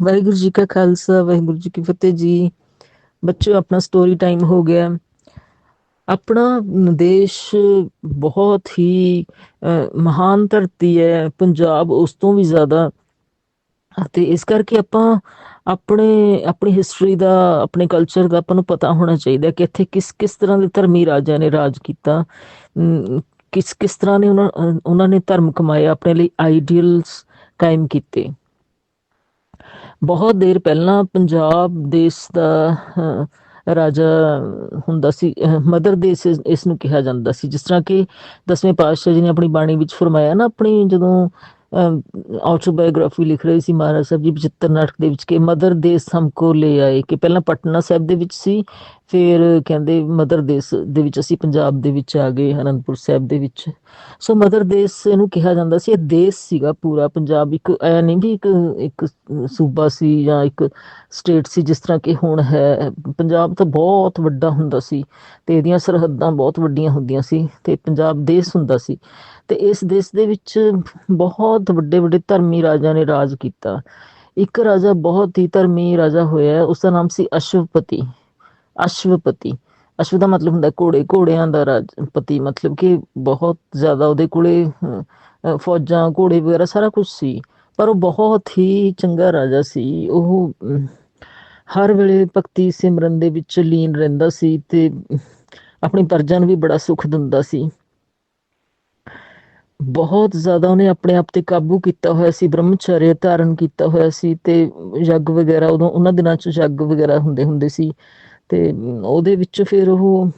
ਵਾਹਿਗੁਰੂ ਜੀ ਕਾ ਖਾਲਸਾ, ਵਾਹਿਗੁਰੂ ਜੀ ਕੀ ਫਤਿਹ ਜੀ। ਬੱਚਿਓ, ਆਪਣਾ ਸਟੋਰੀ ਟਾਈਮ ਹੋ ਗਿਆ। ਆਪਣਾ ਦੇਸ਼ ਬਹੁਤ ਹੀ ਮਹਾਨ ਧਰਤੀ ਹੈ। ਪੰਜਾਬ ਉਸ ਤੋਂ ਵੀ ਜ਼ਿਆਦਾ। ਅਤੇ ਇਸ ਕਰਕੇ ਆਪਾਂ ਆਪਣੇ, ਆਪਣੀ ਹਿਸਟਰੀ ਦਾ, ਆਪਣੇ ਕਲਚਰ ਦਾ ਆਪਾਂ ਨੂੰ ਪਤਾ ਹੋਣਾ ਚਾਹੀਦਾ ਕਿ ਇੱਥੇ ਕਿਸ ਕਿਸ ਤਰ੍ਹਾਂ ਦੇ ਧਰਮੀ ਰਾਜਿਆਂ ਨੇ ਰਾਜ ਕੀਤਾ। ਕਿਸ ਕਿਸ ਤਰ੍ਹਾਂ ਨੇ ਉਹਨਾਂ ਉਹਨਾਂ ਨੇ ਧਰਮ ਕਮਾਇਆ, ਆਪਣੇ ਲਈ ਆਈਡੀਅਲਸ ਕਾਇਮ ਕੀਤੇ। ਬਹੁਤ ਦੇਰ ਪਹਿਲਾਂ ਪੰਜਾਬ ਦੇਸ਼ ਦਾ ਅਹ, ਰਾਜਾ ਹੁੰਦਾ ਸੀ ਮਦਰ ਦੇਸ਼ ਇਸ ਇਸ ਨੂੰ ਕਿਹਾ ਜਾਂਦਾ ਸੀ। ਜਿਸ ਤਰ੍ਹਾਂ ਕਿ ਦਸਵੇਂ ਪਾਤਸ਼ਾਹ ਜੀ ਨੇ ਆਪਣੀ ਬਾਣੀ ਵਿੱਚ ਫਰਮਾਇਆ ਨਾ ਆਪਣੀ ਜਦੋਂ ਆਟੋਬਾਇਓਗ੍ਰਾਫੀ ਲਿਖ ਰਹੇ ਸੀ ਮਹਾਰਾਜ ਸਾਹਿਬ ਜੀ 75 ਨਾਟਕ ਦੇ ਵਿੱਚ ਕਿ ਮਦਰ ਦੇਸ਼ ਹਮਕੋ ਲੈ ਆਏ ਕਿ ਪਹਿਲਾਂ ਪਟਨਾ ਸਾਹਿਬ ਦੇ ਵਿੱਚ ਸੀ, ਫਿਰ ਕਹਿੰਦੇ ਮਦਰ ਦੇਸ਼ ਦੇ ਵਿੱਚ ਅਸੀਂ ਪੰਜਾਬ ਦੇ ਵਿੱਚ ਆ ਗਏ, ਅਨੰਦਪੁਰ ਸਾਹਿਬ ਦੇ ਵਿੱਚ। ਸੋ ਮਦਰ ਦੇਸ਼ ਇਹਨੂੰ ਕਿਹਾ ਜਾਂਦਾ ਸੀ, ਇਹ ਦੇਸ਼ ਸੀਗਾ ਪੂਰਾ, ਪੰਜਾਬ ਇੱਕ, ਐ ਨਹੀਂ ਵੀ ਇੱਕ ਇੱਕ ਸੂਬਾ ਸੀ ਜਾਂ ਇੱਕ ਸਟੇਟ ਸੀ ਜਿਸ ਤਰ੍ਹਾਂ ਕਿ ਹੁਣ ਹੈ, ਪੰਜਾਬ ਤਾਂ ਬਹੁਤ ਵੱਡਾ ਹੁੰਦਾ ਸੀ ਤੇ ਇਹਦੀਆਂ ਸਰਹੱਦਾਂ ਬਹੁਤ ਵੱਡੀਆਂ ਹੁੰਦੀਆਂ ਸੀ ਤੇ ਪੰਜਾਬ ਦੇਸ਼ ਹੁੰਦਾ ਸੀ। ਤੇ ਇਸ ਦੇਸ਼ ਦੇ ਵਿੱਚ ਬਹੁਤ ਵੱਡੇ ਵੱਡੇ ਧਰਮੀ ਰਾਜਾ ਨੇ ਰਾਜ ਕੀਤਾ। ਇੱਕ ਰਾਜਾ ਬਹੁਤ ਹੀ ਧਰਮੀ ਰਾਜਾ ਹੋਇਆ ਉਸ ਦਾ ਨਾਮ ਸੀ ਅਸ਼ਵਪਤੀ। ਅਸ਼ਵਪਤੀ। ਅਸ਼ਵ ਦਾ ਮਤਲਬ ਹੁੰਦਾ ਘੋੜੇ, ਘੋੜਿਆਂ ਦਾ ਰਾਜਪਤੀ ਮਤਲਬ ਕਿ ਬਹੁਤ ਜ਼ਿਆਦਾ ਉਹਦੇ ਕੋਲੇ ਫੌਜਾਂ, ਘੋੜੇ ਵਗੈਰਾ ਸਾਰਾ ਕੁਝ ਸੀ। ਪਰ ਉਹ ਬਹੁਤ ਹੀ ਚੰਗਾ ਰਾਜਾ ਸੀ। ਉਹ ਹਰ ਵੇਲੇ ਭਗਤੀ ਸਿਮਰਨ ਦੇ ਵਿੱਚ ਲੀਨ ਰਹਿੰਦਾ ਸੀ ਤੇ ਆਪਣੀ ਪ੍ਰਜਾ ਨੂੰ ਵੀ ਬੜਾ ਸੁੱਖ ਦਿੰਦਾ ਸੀ। ਬਹੁਤ ਜ਼ਿਆਦਾ ਉਹਨੇ ਆਪਣੇ ਆਪ ਤੇ ਕਾਬੂ ਕੀਤਾ ਹੋਇਆ ਸੀ ਬ੍ਰਹਮਚਰਯ ਧਾਰਨ ਕੀਤਾ ਹੋਇਆ ਸੀ ਤੇ ਯੱਗ ਵਗੈਰਾ ਉਦੋਂ ਉਹਨਾਂ ਦਿਨਾਂ 'ਚ ਯੱਗ ਵਗੈਰਾ ਹੁੰਦੇ ਹੁੰਦੇ ਸੀ ਤੇ ਉਹਦੇ ਵਿੱਚ ਫਿਰ ਉਹ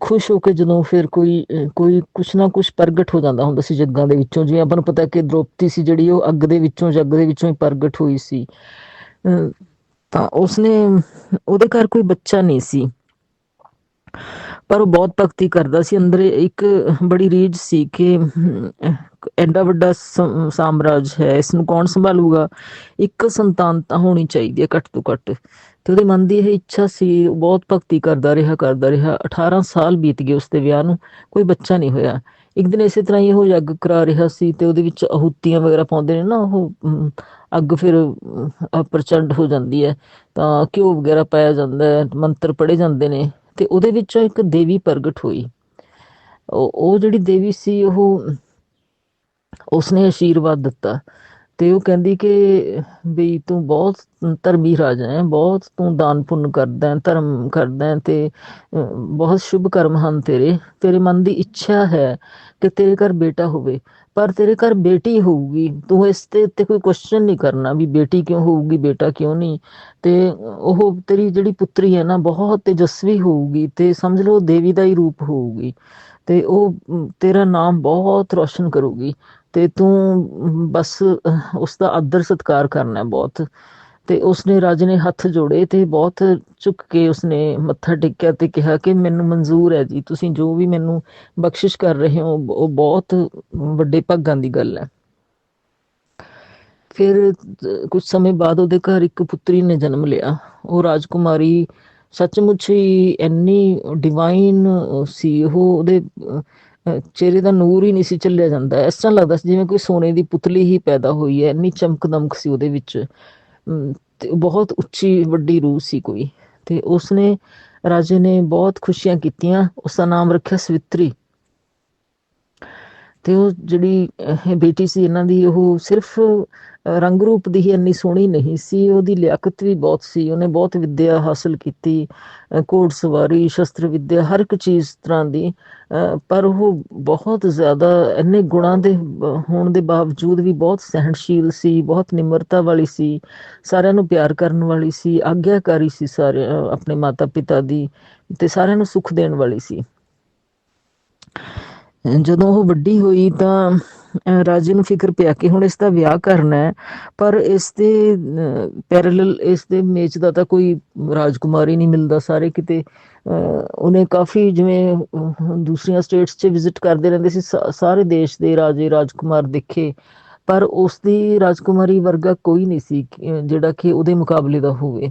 ਖੁਸ਼ ਹੋ ਕੇ ਜਦੋਂ ਫਿਰ ਕੋਈ ਕੋਈ ਕੁਛ ਨਾ ਕੁਛ ਪ੍ਰਗਟ ਹੋ ਜਾਂਦਾ ਹੁੰਦਾ ਸੀ ਜੱਗਾਂ ਦੇ ਵਿੱਚੋਂ ਜਿਵੇਂ ਆਪਾਂ ਨੂੰ ਪਤਾ ਕਿ ਦ੍ਰੋਪਦੀ ਸੀ ਜਿਹੜੀ ਉਹ ਅੱਗ ਦੇ ਵਿੱਚੋਂ ਜੱਗ ਦੇ ਵਿੱਚੋਂ ਹੀ ਪ੍ਰਗਟ ਹੋਈ ਸੀ। ਅਹ, ਤਾਂ ਉਸਨੇ ਉਹਦੇ ਘਰ ਕੋਈ ਬੱਚਾ ਨਹੀਂ ਸੀ। ਪਰ ਉਹ ਬਹੁਤ ਭਗਤੀ ਕਰਦਾ ਸੀ। ਅੰਦਰ ਇੱਕ ਬੜੀ ਰੀਝ ਸੀ ਕਿ ਐਡਾ ਵੱਡਾ ਸਮ- ਸਾਮਰਾਜ ਹੈ ਇਸ ਨੂੰ ਕੌਣ ਸੰਭਾਲੂਗਾ? ਇੱਕ ਸੰਤਾਨ ਤਾਂ ਹੋਣੀ ਚਾਹੀਦੀ ਹੈ ਘੱਟ ਤੋਂ ਘੱਟ। ਤੇ ਉਹਦੇ ਮਨ ਦੀ ਇਹ ਇੱਛਾ ਸੀ, ਉਹ ਬਹੁਤ ਭਗਤੀ ਕਰਦਾ ਰਿਹਾ ਕਰਦਾ ਰਿਹਾ। 18 ਸਾਲ ਬੀਤ ਗਏ ਉਸਦੇ ਵਿਆਹ ਨੂੰ, ਕੋਈ ਬੱਚਾ ਨਹੀਂ ਹੋਇਆ। ਇੱਕ ਦਿਨ ਇਸੇ ਤਰ੍ਹਾਂ ਹੀ ਉਹ ਯੱਗ ਕਰਾ ਰਿਹਾ ਸੀ ਤੇ ਉਹਦੇ ਵਿੱਚ ਆਹੂਤੀਆਂ ਵਗੈਰਾ ਪਾਉਂਦੇ ਨੇ ਨਾ, ਉਹ ਅੱਗ ਫਿਰ ਪ੍ਰਚੰਡ ਹੋ ਜਾਂਦੀ ਹੈ। ਤਾਂ ਘਿਓ ਵਗੈਰਾ ਪਾਇਆ ਜਾਂਦਾ ਹੈ, ਮੰਤਰ ਪੜ੍ਹੇ ਜਾਂਦੇ ਨੇ। ਤੇ ਉਹਦੇ ਵਿੱਚੋਂ ਇੱਕ ਦੇਵੀ ਪ੍ਰਗਟ ਹੋਈ। ਉਹ ਜਿਹੜੀ ਦੇਵੀ ਸੀ, ਉਹ ਉਸਨੇ ਆਸ਼ੀਰਵਾਦ ਦਿੱਤਾ। ਤੇ ਉਹ ਕਹਿੰਦੀ ਕਿ ਵੀ ਤੂੰ ਬਹੁਤ ਧਰਮੀ ਰਾਜਾ ਹੈ, ਬਹੁਤ ਤੂੰ ਦਾਨ ਪੁੰਨ ਕਰਦਾ ਹੈ, ਧਰਮ ਕਰਦਾ ਹੈ ਤੇ ਬਹੁਤ ਸ਼ੁਭ ਕਰਮ ਹਨ ਤੇਰੇ। ਤੇਰੇ ਮਨ ਦੀ ਇੱਛਾ ਹੈ ਕਿ ਤੇਰੇ ਘਰ ਬੇਟਾ ਹੋਵੇ। ਪਰ ਤੇਰੇ ਘਰ ਬੇਟੀ ਹੋਊਗੀ ਤੂੰ ਇਸ ਤੇ ਉੱਤੇ ਕੋਈ ਕੁਐਸਚਨ ਨਹੀਂ ਕਰਨਾ ਵੀ ਬੇਟੀ ਕਿਉਂ ਹੋਊਗੀ ਬੇਟਾ ਕਿਉਂ ਨਹੀਂ। ਤੇ ਉਹ ਤੇਰੀ ਜਿਹੜੀ ਪੁੱਤਰੀ ਹੈ ਨਾ ਬਹੁਤ ਤੇਜਸਵੀ ਹੋਊਗੀ ਤੇ ਸਮਝ ਲਓ ਦੇਵੀ ਦਾ ਹੀ ਰੂਪ ਹੋਊਗੀ। ਤੇ ਉਹ ਤੇਰਾ ਨਾਮ ਬਹੁਤ ਰੋਸ਼ਨ ਕਰੂਗੀ। ਤੇ ਤੂੰ ਬਸ ਅਹ, ਉਸ ਦਾ ਆਦਰ ਸਤਿਕਾਰ ਕਰਨਾ ਬਹੁਤ। ਤੇ ਉਸਨੇ ਰਾਜੇ ਨੇ ਹੱਥ ਜੋੜੇ ਤੇ ਬਹੁਤ ਝੁੱਕ ਕੇ ਉਸਨੇ ਮੱਥਾ ਟੇਕਿਆ ਤੇ ਕਿਹਾ ਕਿ ਮੈਨੂੰ ਮਨਜ਼ੂਰ ਹੈ ਜੀ, ਤੁਸੀਂ ਜੋ ਵੀ ਮੈਨੂੰ ਬਖਸ਼ਿਸ਼ ਕਰ ਰਹੇ ਹੋ, ਉਹ ਬਹੁਤ ਵੱਡੇ ਭਾਗਾਂ ਦੀ ਗੱਲ ਹੈ। ਫਿਰ ਕੁਝ ਸਮੇਂ ਬਾਅਦ ਉਹਦੇ ਘਰ ਇੱਕ ਪੁੱਤਰੀ ਨੇ ਜਨਮ ਲਿਆ। ਉਹ ਰਾਜਕੁਮਾਰੀ ਸੱਚਮੁੱਚ ਹੀ ਇੰਨੀ ਡਿਵਾਈਨ ਸੀ, ਉਹ ਉਹਦੇ ਚਿਹਰੇ ਦਾ ਨੂਰ ਹੀ ਨਹੀਂ ਸੀ ਚੱਲਿਆ ਜਾਂਦਾ। ਇਸ ਤਰ੍ਹਾਂ ਲੱਗਦਾ ਸੀ ਜਿਵੇਂ ਕੋਈ ਸੋਨੇ ਦੀ ਪੁਤਲੀ ਹੀ ਪੈਦਾ ਹੋਈ ਹੈ, ਇੰਨੀ ਚਮਕ ਦਮਕ ਸੀ ਉਹਦੇ ਵਿੱਚ। ਬਹੁਤ ਉੱਚੀ ਵੱਡੀ ਰੂਹ ਸੀ ਕੋਈ। ਤੇ ਉਸਨੇ ਰਾਜੇ ਨੇ ਬਹੁਤ ਖੁਸ਼ੀਆਂ ਕੀਤੀਆਂ। ਉਸ ਦਾ ਨਾਮ ਰੱਖਿਆ ਸਵਿਤਰੀ। ਤੇ ਉਹ ਜਿਹੜੀ ਬੇਟੀ ਸੀ ਇਹਨਾਂ ਦੀ ਉਹ ਸਿਰਫ ਰੰਗ ਰੂਪ ਦੀ ਹੀ ਇੰਨੀ ਸੋਹਣੀ ਨਹੀਂ ਸੀ ਉਹਦੀ ਲਿਆਕਤ ਵੀ ਬਹੁਤ ਸੀ ਉਹਨੇ ਬਹੁਤ ਵਿੱਦਿਆ ਹਾਸਲ ਕੀਤੀ ਅਹ, ਘੋੜਸਵਾਰੀ ਸ਼ਸਤਰ ਵਿੱਦਿਆ ਹਰ ਇੱਕ ਚੀਜ਼ ਤਰ੍ਹਾਂ ਦੀ ਅਹ, ਪਰ ਉਹ ਬਹੁਤ ਜ਼ਿਆਦਾ ਇੰਨੇ ਗੁਣਾਂ ਦੇ ਹੋਣ ਦੇ ਬਾਵਜੂਦ ਵੀ ਬਹੁਤ ਸਹਿਣਸ਼ੀਲ ਸੀ ਬਹੁਤ ਨਿਮਰਤਾ ਵਾਲੀ ਸੀ ਸਾਰਿਆਂ ਨੂੰ ਪਿਆਰ ਕਰਨ ਵਾਲੀ ਸੀ ਆਗਿਆਕਾਰੀ ਸੀ ਸਾਰੇ ਆਪਣੇ ਮਾਤਾ ਪਿਤਾ ਦੀ ਤੇ ਸਾਰਿਆਂ ਨੂੰ ਸੁੱਖ ਦੇਣ ਵਾਲੀ ਸੀ। ਜਦੋਂ ਉਹ ਵੱਡੀ ਹੋਈ ਤਾਂ ਰਾਜੇ ਨੂੰ ਫਿਕਰ ਪਿਆ ਕਿ ਹੁਣ ਇਸ ਦਾ ਵਿਆਹ ਕਰਨਾ ਹੈ, ਪਰ ਇਸ ਦੇ ਪੈਰਲਲ ਇਸ ਦੇ ਮੇਚ ਦਾ ਤਾਂ ਕੋਈ ਰਾਜਕੁਮਾਰੀ ਨਹੀਂ ਮਿਲਦਾ। ਸਾਰੇ ਕਿਤੇ ਉਹਨੇ ਕਾਫੀ ਜਿਵੇਂ ਦੂਸਰੀਆਂ ਸਟੇਟਸ 'ਚ ਵਿਜ਼ਿਟ ਕਰਦੇ ਰਹਿੰਦੇ ਸੀ ਸਾਰੇ ਦੇਸ਼ ਦੇ ਰਾਜੇ, ਰਾਜਕੁਮਾਰ ਦੇਖੇ, ਪਰ ਉਸ ਦੀ ਰਾਜਕੁਮਾਰੀ ਵਰਗਾ ਕੋਈ ਨਹੀਂ ਸੀ ਜਿਹੜਾ ਕਿ ਉਹਦੇ ਮੁਕਾਬਲੇ ਦਾ ਹੋਵੇ।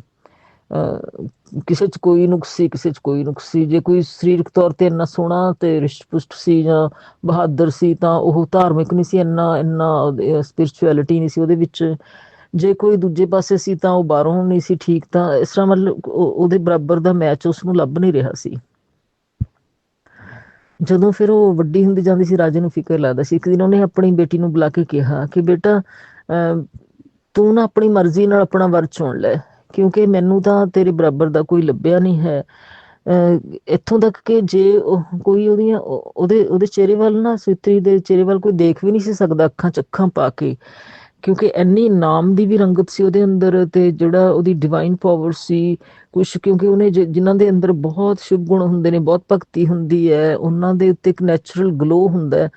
ਕਿਸੇ 'ਚ ਕੋਈ ਨੁਕਸ ਸੀ ਕਿਸੇ 'ਚ ਕੋਈ ਨੁਕਸ ਸੀ। ਜੇ ਕੋਈ ਸਰੀਰਕ ਤੌਰ ਤੇ ਇੰਨਾ ਸੋਹਣਾ ਤੇ ਰਿਸ਼ਟ-ਪੁਸ਼ਟ ਸੀ ਜਾਂ ਬਹਾਦਰ ਸੀ ਤਾਂ ਉਹ ਧਾਰਮਿਕ ਨਹੀਂ ਸੀ ਇੰਨਾ ਇੰਨਾ ਸਪਿਰਚੁਅਲਿਟੀ ਨਹੀਂ ਸੀ ਉਹਦੇ ਵਿੱਚ। ਜੇ ਕੋਈ ਦੂਜੇ ਪਾਸੇ ਸੀ ਤਾਂ ਉਹ ਬਾਹਰੋਂ ਨਹੀਂ ਸੀ ਠੀਕ ਤਾਂ ਇਸ ਤਰ੍ਹਾਂ ਮਤਲਬ ਉਹਦੇ ਬਰਾਬਰ ਦਾ ਮੈਚ ਉਸ ਨੂੰ ਲੱਭ ਨਹੀਂ ਰਿਹਾ ਸੀ। ਜਦੋਂ ਫਿਰ ਉਹ ਵੱਡੀ ਹੁੰਦੀ ਜਾਂਦੀ ਸੀ ਰਾਜੇ ਨੂੰ ਫਿਕਰ ਲੱਗਦਾ ਸੀ। ਇੱਕ ਦਿਨ ਉਹਨੇ ਆਪਣੀ ਬੇਟੀ ਨੂੰ ਬੁਲਾ ਕੇ ਕਿਹਾ ਕਿ ਬੇਟਾ ਅਮ, ਤੂੰ ਨਾ ਆਪਣੀ ਮਰਜ਼ੀ ਨਾਲ ਆਪਣਾ ਵਰ ਚੁਣ ਲੈ। ਕਿਉਂਕਿ ਮੈਨੂੰ ਤਾਂ ਤੇਰੇ ਬਰਾਬਰ ਦਾ ਕੋਈ ਲੱਭਿਆ ਨਹੀਂ ਹੈ। ਅਹ, ਇੱਥੋਂ ਤੱਕ ਕਿ ਜੇ ਉਹ ਕੋਈ ਉਹਦੀਆਂ ਉਹ- ਉਹਦੇ ਉਹਦੇ ਚਿਹਰੇ ਵੱਲ ਨਾ ਸਵਿਤਰੀ ਦੇ ਚਿਹਰੇ ਵੱਲ ਕੋਈ ਦੇਖ ਵੀ ਨਹੀਂ ਸੀ ਸਕਦਾ ਅੱਖਾਂ ਚੱਖਾਂ ਪਾ ਕੇ। ਕਿਉਂਕਿ ਇੰਨੀ ਨਾਮ ਦੀ ਵੀ ਰੰਗਤ ਸੀ ਉਹਦੇ ਅੰਦਰ ਤੇ ਜਿਹੜਾ ਉਹਦੀ ਡਿਵਾਈਨ ਪਾਵਰ ਸੀ ਕੁਛ ਕਿਉਂਕਿ ਉਹਨੇ ਜਿ- ਜਿਨ੍ਹਾਂ ਦੇ ਅੰਦਰ ਬਹੁਤ ਸ਼ੁਭ ਗੁਣ ਹੁੰਦੇ ਨੇ ਬਹੁਤ ਭਗਤੀ ਹੁੰਦੀ ਹੈ ਉਹਨਾਂ ਦੇ ਉੱਤੇ ਇੱਕ ਨੈਚੁਰਲ ਗਲੋ ਹੁੰਦਾ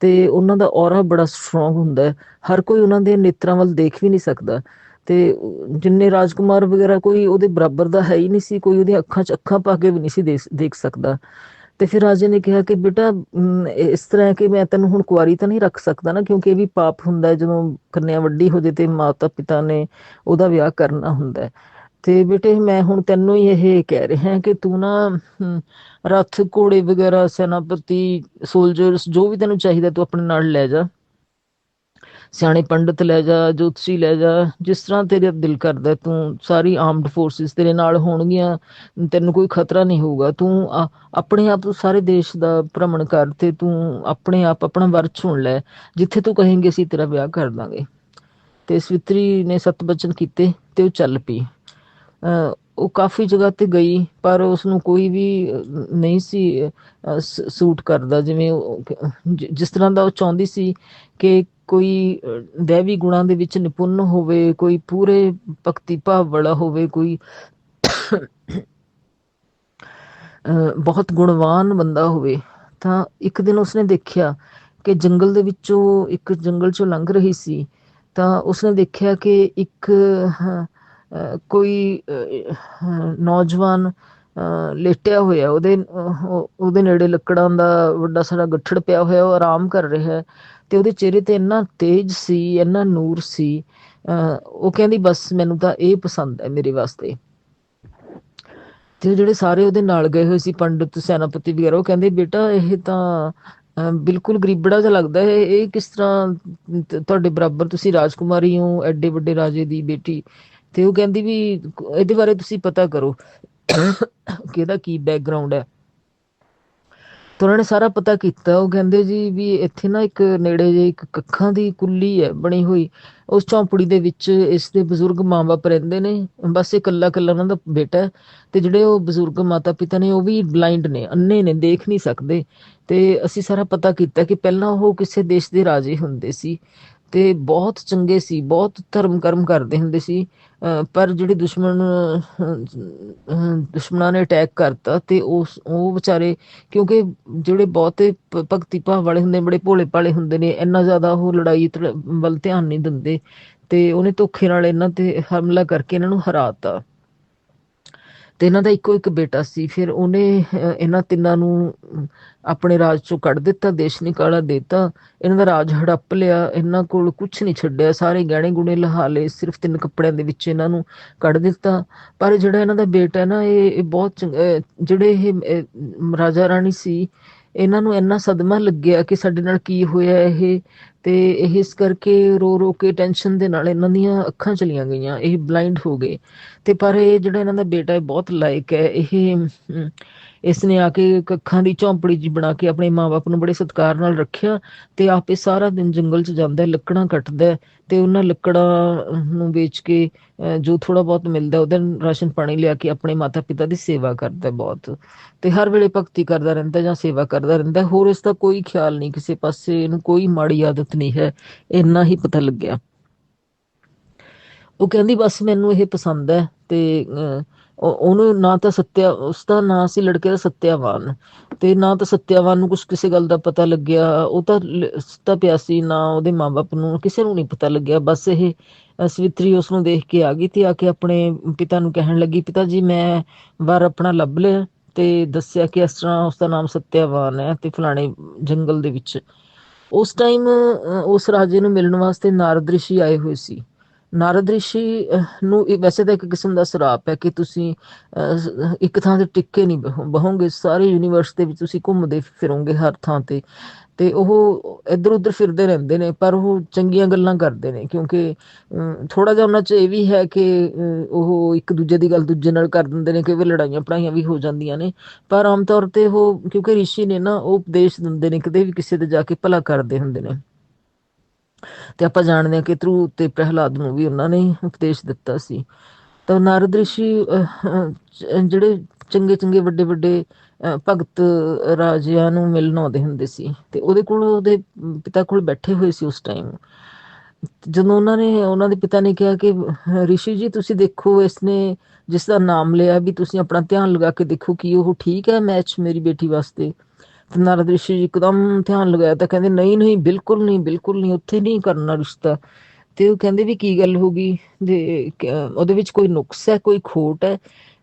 ਤੇ ਉਹਨਾਂ ਦਾ ਔਰਾ ਬੜਾ ਸਟਰੋਂਗ ਹੁੰਦਾ ਹੈ। ਹਰ ਕੋਈ ਉਹਨਾਂ ਦੇ ਨੇਤਰਾਂ ਵੱਲ ਦੇਖ ਵੀ ਨਹੀਂ ਸਕਦਾ। ਤੇ ਜਿੰਨੇ ਰਾਜਕੁਮਾਰ ਵਗੈਰਾ ਕੋਈ ਉਹਦੇ ਬਰਾਬਰ ਦਾ ਹੈ ਹੀ ਨਹੀਂ ਸੀ, ਕੋਈ ਉਹਦੀਆਂ ਅੱਖਾਂ 'ਚ ਅੱਖਾਂ ਪਾ ਕੇ ਵੀ ਨਹੀਂ ਸੀ ਦੇਖ ਸਕਦਾ। ਤੇ ਫਿਰ ਰਾਜੇ ਨੇ ਕਿਹਾ ਕਿ ਬੇਟਾ ਇਸ ਤਰ੍ਹਾਂ ਕਿ ਮੈਂ ਤੈਨੂੰ ਹੁਣ ਕੁਆਰੀ ਤਾਂ ਨਹੀਂ ਰੱਖ ਸਕਦਾ ਨਾ, ਕਿਉਂਕਿ ਇਹ ਵੀ ਪਾਪ ਹੁੰਦਾ ਜਦੋਂ ਕੰਨਿਆ ਵੱਡੀ ਹੋ ਜੇ ਤੇ ਮਾਤਾ ਪਿਤਾ ਨੇ ਉਹਦਾ ਵਿਆਹ ਕਰਨਾ ਹੁੰਦਾ ਤੇ ਬੇਟੇ, ਮੈਂ ਹੁਣ ਤੈਨੂੰ ਹੀ ਇਹ ਕਹਿ ਰਿਹਾ ਕਿ ਤੂੰ ਨਾ ਰੱਥ ਘੋੜੇ ਵਗੈਰਾ, ਸੈਨਾਪਤੀ ਸੋਲਜਰਸ ਜੋ ਵੀ ਤੈਨੂੰ ਚਾਹੀਦਾ ਤੂੰ ਆਪਣੇ ਨਾਲ ਲੈ ਜਾ। ਸਿਆਣੇ ਪੰਡਤ ਲੈ ਜਾ, ਜੋਤਸ਼ੀ ਲੈ ਜਾ, ਜਿਸ ਤਰ੍ਹਾਂ ਤੇਰਾ ਦਿਲ ਕਰਦਾ ਤੂੰ ਸਾਰੀ ਆਰਮਡ ਫੋਰਸਿਸ ਤੇਰੇ ਨਾਲ ਹੋਣਗੀਆਂ, ਤੈਨੂੰ ਕੋਈ ਖਤਰਾ ਨਹੀਂ ਹੋਊਗਾ। ਤੂੰ ਆਪਣੇ ਆਪ ਤੋਂ ਸਾਰੇ ਦੇਸ਼ ਦਾ ਭ੍ਰਮਣ ਕਰ ਤੇ ਤੂੰ ਆਪਣੇ ਆਪ ਆਪਣਾ ਵਰ ਚੁਣ ਲੈ, ਜਿੱਥੇ ਤੂੰ ਕਹੇਂਗੇ, ਅਸੀਂ ਤੇਰਾ ਵਿਆਹ ਕਰ ਦਾਂਗੇ। ਤੇ ਸਵਿਤਰੀ ਨੇ ਸਤਬਚਨ ਕੀਤੇ ਤੇ ਉਹ ਚੱਲ ਪਈ। ਉਹ ਕਾਫੀ ਜਗ੍ਹਾ ਤੇ ਗਈ, ਪਰ ਉਸ ਨੂੰ ਕੋਈ ਵੀ ਨਹੀਂ ਸੀ ਸੂਟ ਕਰਦਾ। ਜਿਵੇਂ ਜਿਸ ਤਰ੍ਹਾਂ ਦਾ ਉਹ ਚਾਹੁੰਦੀ ਸੀ ਕਿ ਕੋਈ ਅਹ, ਦੈਵੀ ਗੁਣਾਂ ਦੇ ਵਿੱਚ ਨਿਪੁੰਨ ਹੋਵੇ ਕੋਈ ਪੂਰੇ ਭਗਤੀ ਭਾਵ ਵਾਲਾ ਹੋਵੇ ਕੋਈ ਬਹੁਤ ਗੁਣਵਾਨ ਬੰਦਾ ਹੋਵੇ ਤਾਂ ਇੱਕ ਦਿਨ ਉਸਨੇ ਦੇਖਿਆ ਕਿ ਜੰਗਲ ਦੇ ਵਿੱਚੋਂ ਇੱਕ ਜੰਗਲ ਚੋਂ ਲੰਘ ਰਹੀ ਸੀ ਤਾਂ ਉਸਨੇ ਦੇਖਿਆ ਕਿ ਇੱਕ ਕੋਈ ਨੌਜਵਾਨ ਅਹ, ਲੇਟਿਆ ਹੋਇਆ ਉਹਦੇ ਉਹਦੇ ਨੇੜੇ ਲੱਕੜਾਂ ਦਾ ਵੱਡਾ ਸਾਰਾ ਗੱਠੜ ਪਿਆ ਹੋਇਆ ਉਹ ਆਰਾਮ ਕਰ ਰਿਹਾ ਹੈ ਤੇ ਉਹਦੇ ਚਿਹਰੇ ਤੇ ਇੰਨਾ ਤੇਜ ਸੀ, ਇੰਨਾ ਨੂਰ ਸੀ ਉਹ ਕਹਿੰਦੀ ਬਸ ਮੈਨੂੰ ਤਾਂ ਇਹ ਪਸੰਦ ਹੈ ਮੇਰੇ ਵਾਸਤੇ। ਤੇ ਜਿਹੜੇ ਸਾਰੇ ਉਹਦੇ ਨਾਲ ਗਏ ਹੋਏ ਸੀ, ਪੰਡਿਤ, ਸੈਨਾਪਤੀ ਵਗੈਰਾ, ਉਹ ਕਹਿੰਦੇ ਬੇਟਾ ਇਹ ਤਾਂ ਬਿਲਕੁਲ ਗਰੀਬੜਾ ਜਿਹਾ ਲੱਗਦਾ ਹੈ, ਇਹ ਕਿਸ ਤਰ੍ਹਾਂ ਤੁਹਾਡੇ ਬਰਾਬਰ ਤੁਸੀਂ ਰਾਜਕੁਮਾਰੀ ਹੋ, ਐਡੇ ਵੱਡੇ ਰਾਜੇ ਦੀ ਬੇਟੀ। ਤੇ ਉਹ ਕਹਿੰਦੀ ਵੀ ਇਹਦੇ ਬਾਰੇ ਤੁਸੀਂ ਪਤਾ ਕਰੋ ਕਿਹਦਾ ਕੀ ਬੈਕਗ੍ਰਾਉਂਡ ਹੈ। ਤੇ ਉਹਨਾਂ ਨੇ ਸਾਰਾ ਪਤਾ ਕੀਤਾ। ਉਹ ਕਹਿੰਦੇ ਜੀ ਵੀ ਇੱਥੇ ਨਾ ਇੱਕ ਨੇੜੇ ਜੇ ਇੱਕ ਕੱਖਾਂ ਦੀ ਕੁੱਲੀ ਹੈ, ਬਣੀ ਹੋਈ। ਉਸ ਝੌਂਪੜੀ ਦੇ ਵਿੱਚ ਇਸ ਦੇ ਬਜ਼ੁਰਗ ਮਾਂ-ਬਾਪ ਰਹਿੰਦੇ ਨੇ। ਬਸ ਇਹ ਇਕੱਲਾ ਇਕੱਲਾ ਉਹਨਾਂ ਦਾ ਬੇਟਾ ਤੇ ਜਿਹੜੇ ਉਹ ਬਜ਼ੁਰਗ ਮਾਤਾ ਪਿਤਾ ਨੇ ਉਹ ਵੀ ਬਲਾਈਂਡ ਨੇ, ਅੰਨੇ ਨੇ, ਦੇਖ ਨਹੀਂ ਸਕਦੇ। ਤੇ ਅਸੀਂ ਸਾਰਾ ਪਤਾ ਕੀਤਾ ਕਿ ਪਹਿਲਾਂ ਉਹ ਕਿਸੇ ਦੇਸ਼ ਦੇ ਰਾਜੇ ਹੁੰਦੇ ਸੀ ਤੇ ਬਹੁਤ ਚੰਗੇ ਸੀ, ਬਹੁਤ ਧਰਮ ਕਰਮ ਕਰਦੇ ਹੁੰਦੇ ਸੀ। ਪਰ ਜਿਹੜੇ ਦੁਸ਼ਮਣ ਦੁਸ਼ਮਣਾਂ ਨੇ ਅਟੈਕ ਕਰਤਾ ਤੇ ਉਸ, ਉਹ ਵਿਚਾਰੇ, ਕਿਉਂਕਿ ਜਿਹੜੇ ਬਹੁਤੇ ਭਗਤੀ ਭਾਵ ਵਾਲੇ ਹੁੰਦੇ ਬੜੇ ਭੋਲੇ ਭਾਲੇ ਹੁੰਦੇ ਨੇ, ਇੰਨਾ ਜ਼ਿਆਦਾ ਉਹ ਲੜਾਈ ਵੱਲ ਧਿਆਨ ਨਹੀਂ ਦਿੰਦੇ ਤੇ ਉਹਨੇ ਧੋਖੇ ਨਾਲ ਇਹਨਾਂ ਤੇ ਹਮਲਾ ਕਰਕੇ ਇਹਨਾਂ ਨੂੰ ਹਰਾਤਾ। ਤੇ ਇਹਨਾਂ ਦਾ ਇੱਕੋ ਇੱਕ ਬੇਟਾ ਸੀ। ਫਿਰ ਉਹਨੇ ਇਹਨਾਂ ਤਿੰਨਾਂ ਨੂੰ ਆਪਣੇ ਰਾਜ ਚੋਂ ਕੱਢ ਦਿੱਤਾ, ਦੇਸ਼ ਨਿਕਾਲਾ ਦਿੱਤਾ। ਇਹਨਾਂ ਦਾ ਰਾਜ ਹੜੱਪ ਲਿਆ। ਇਹਨਾਂ ਕੋਲ ਕੁਝ ਨਹੀਂ ਛੱਡਿਆ। ਸਾਰੇ ਗਹਿਣੇ ਗੁਣੇ ਲਹਾ ਲਏ। ਸਿਰਫ ਤਿੰਨ ਕੱਪੜਿਆਂ ਦੇ ਵਿੱਚ ਇਹਨਾਂ ਨੂੰ ਕੱਢ ਦਿੱਤਾ। ਪਰ ਜਿਹੜਾ ਇਹਨਾਂ ਦਾ ਬੇਟਾ ਨਾ, ਇਹ ਬਹੁਤ ਚੰਗ- ਜਿਹੜੇ ਇਹ, ਰਾਜਾ ਰਾਣੀ ਸੀ ਇਹਨਾਂ ਨੂੰ ਇੰਨਾ ਸਦਮਾ ਲੱਗਿਆ ਕਿ ਸਾਡੇ ਨਾਲ ਕੀ ਹੋਇਆ ਇਹ, ਤੇ ਇਹ ਇਸ ਕਰਕੇ ਰੋ ਰੋ ਕੇ ਟੈਨਸ਼ਨ ਦੇ ਨਾਲ ਇਹਨਾਂ ਦੀਆਂ ਅੱਖਾਂ ਚਲੀਆਂ ਗਈਆਂ, ਇਹ ਬਲਾਈਂਡ ਹੋ ਗਏ। ਤੇ ਪਰ ਇਹ ਜਿਹੜਾ ਇਹਨਾਂ ਦਾ ਬੇਟਾ ਹੈ ਬਹੁਤ ਲਾਇਕ ਹੈ, ਇਹ ਇਸ ਨੇ ਆ ਕੇ ਕੱਖਾਂ ਦੀ ਝੌਂਪੜੀ ਜੀ ਬਣਾ ਕੇ ਆਪਣੇ ਮਾਪੇ ਨੂੰ ਬੜੇ ਸਤਿਕਾਰ ਨਾਲ ਰੱਖਿਆ ਤੇ ਆਪੇ ਸਾਰਾ ਦਿਨ ਜੰਗਲ 'ਚ ਜਾਂਦਾ ਲੱਕੜਾਂ ਕੱਟਦਾ ਤੇ ਉਹਨਾਂ ਲੱਕੜਾਂ ਨੂੰ ਵੇਚ ਕੇ ਜੋ ਥੋੜਾ ਬਹੁਤ ਮਿਲਦਾ ਉਹਦਾ ਰਾਸ਼ਨ ਪਾਣੀ ਲਿਆ ਕੇ ਆਪਣੇ ਮਾਤਾ ਪਿਤਾ ਦੀ ਸੇਵਾ ਕਰਦਾ ਬਹੁਤ ਤੇ ਹਰ ਵੇਲੇ ਭਗਤੀ ਕਰਦਾ ਰਹਿੰਦਾ ਜਾਂ ਸੇਵਾ ਕਰਦਾ ਰਹਿੰਦਾ ਹੋਰ ਇਸ ਦਾ ਕੋਈ ਖਿਆਲ ਨਹੀਂ ਕਿਸੇ ਪਾਸੇ ਇਹਨੂੰ ਕੋਈ ਮਾੜੀ ਆਦਤ ਨਹੀਂ ਹੈ ਇੰਨਾ ਹੀ ਪਤਾ ਲੱਗਿਆ। ਉਹ ਕਹਿੰਦੀ ਬਸ ਮੈਨੂੰ ਇਹ ਪਸੰਦ ਹੈ ਤੇ ਅਹ, ਉਹਨੂੰ ਨਾ ਤਾਂ ਸੱਤਿਆ, ਉਸ ਦਾ ਨਾਂ ਸੀ ਲੜਕੇ ਦਾ ਸੱਤਿਆਵਾਨ। ਤੇ ਨਾ ਤਾਂ ਸੱਤਿਆਵਾਨ ਨੂੰ ਕੁਝ ਕਿਸੇ ਗੱਲ ਦਾ ਪਤਾ ਲੱਗਿਆ, ਉਹ ਤਾਂ ਸੁੱਤਾ ਪਿਆ ਸੀ ਨਾ ਉਹਦੇ ਮਾਪੇ ਨੂੰ ਕਿਸੇ ਨੂੰ ਨਹੀਂ ਪਤਾ ਲੱਗਿਆ। ਬਸ ਇਹ ਸਵਿਤਰੀ ਉਸ ਨੂੰ ਦੇਖ ਕੇ ਆ ਗਈ ਤੇ ਆ ਕੇ ਆਪਣੇ ਪਿਤਾ ਨੂੰ ਕਹਿਣ ਲੱਗੀ, ਪਿਤਾ ਜੀ, ਮੈਂ ਵਾਰ ਆਪਣਾ ਲੱਭ ਲਿਆ ਤੇ ਦੱਸਿਆ ਕਿ ਇਸ ਤਰ੍ਹਾਂ ਉਸ ਦਾ ਨਾਮ ਸੱਤਿਆਵਾਨ ਹੈ ਤੇ ਫਲਾਣੇ ਜੰਗਲ ਦੇ ਵਿੱਚ। ਉਸ ਟਾਈਮ ਉਸ ਰਾਜੇ ਨੂੰ ਮਿਲਣ ਵਾਸਤੇ ਨਾਰਦ ਰਿਸ਼ੀ ਆਏ ਹੋਏ ਸੀ। ਨਾਰਦ ਰਿਸ਼ੀ ਅਹ, ਨੂੰ ਇਹ ਵੈਸੇ ਤਾਂ ਇੱਕ ਕਿਸਮ ਦਾ ਸਰਾਪ ਹੈ ਕਿ ਤੁਸੀਂ ਇੱਕ ਥਾਂ ਤੇ ਟਿੱਕੇ ਨਹੀਂ ਬਹੋਗੇ ਸਾਰੇ ਯੂਨੀਵਰਸ ਦੇ ਵਿੱਚ ਤੁਸੀਂ ਘੁੰਮਦੇ ਫਿਰੋਗੇ ਹਰ ਥਾਂ ਤੇ। ਤੇ ਉਹ ਇੱਧਰ ਉੱਧਰ ਫਿਰਦੇ ਰਹਿੰਦੇ ਨੇ ਪਰ ਉਹ ਚੰਗੀਆਂ ਗੱਲਾਂ ਕਰਦੇ ਨੇ ਕਿਉਂਕਿ ਥੋੜਾ ਜਿਹਾ ਉਹਨਾਂ 'ਚ ਇਹ ਵੀ ਹੈ ਕਿ ਉਹ ਇੱਕ ਦੂਜੇ ਦੀ ਗੱਲ ਦੂਜੇ ਨਾਲ ਕਰ ਦਿੰਦੇ ਨੇ ਕਿ ਵਾਰ ਲੜਾਈਆਂ ਪੜਾਈਆਂ ਵੀ ਹੋ ਜਾਂਦੀਆਂ ਨੇ। ਪਰ ਆਮ ਤੌਰ ਤੇ ਉਹ ਕਿਉਂਕਿ ਰਿਸ਼ੀ ਨੇ ਨਾ ਉਹ ਉਪਦੇਸ਼ ਦਿੰਦੇ ਨੇ ਕਦੇ ਵੀ ਕਿਸੇ ਦੇ ਜਾ ਕੇ ਭਲਾ ਕਰਦੇ ਹੁੰਦੇ ਨੇ। ਤੇ ਆਪਾਂ ਜਾਣਦੇ ਹਾਂ ਕਿ ਧਰੂ ਤੇ ਪ੍ਰਹਿਲਾਦ ਨੂੰ ਵੀ ਉਹਨਾਂ ਨੇ ਉਪਦੇਸ਼ ਦਿੱਤਾ ਸੀ। ਤਾਂ ਨਾਰਦ ਰਿਸ਼ੀ ਜਿਹੜੇ ਚੰਗੇ ਚੰਗੇ ਵੱਡੇ ਵੱਡੇ ਭਗਤ ਰਾਜਿਆਂ ਨੂੰ ਮਿਲਣ ਆਉਂਦੇ ਹੁੰਦੇ ਸੀ ਤੇ ਉਹਦੇ ਕੋਲ ਉਹਦੇ ਪਿਤਾ ਕੋਲ ਬੈਠੇ ਹੋਏ ਸੀ ਉਸ ਟਾਈਮ ਜਦੋਂ ਉਹਨਾਂ ਨੇ, ਉਹਨਾਂ ਦੇ ਪਿਤਾ ਨੇ ਕਿਹਾ ਕਿ ਰਿਸ਼ੀ ਜੀ ਤੁਸੀਂ ਦੇਖੋ ਇਸਨੇ ਜਿਸ ਦਾ ਨਾਮ ਲਿਆ ਵੀ ਤੁਸੀਂ ਆਪਣਾ ਧਿਆਨ ਲਗਾ ਕੇ ਦੇਖੋ ਕਿ ਉਹ ਠੀਕ ਹੈ ਮੈਚ ਮੇਰੀ ਬੇਟੀ ਵਾਸਤੇ। ਤੇ ਰਿਸ਼ੀ ਜੀ ਇੱਕਦਮ ਧਿਆਨ ਲਗਾਇਆ ਤਾਂ ਕਹਿੰਦੇ ਨਹੀਂ ਨਹੀਂ, ਬਿਲਕੁਲ ਨਹੀਂ ਬਿਲਕੁਲ ਨਹੀਂ, ਉੱਥੇ ਨਹੀਂ ਕਰਨਾ ਰਿਸ਼ਤਾ। ਤੇ ਉਹ ਕਹਿੰਦੇ ਵੀ ਕੀ ਗੱਲ ਹੋ ਗਈ? ਦੇ ਉਹਦੇ ਵਿੱਚ ਕੋਈ ਨੁਕਸ ਹੈ, ਕੋਈ ਖੋਟ ਹੈ?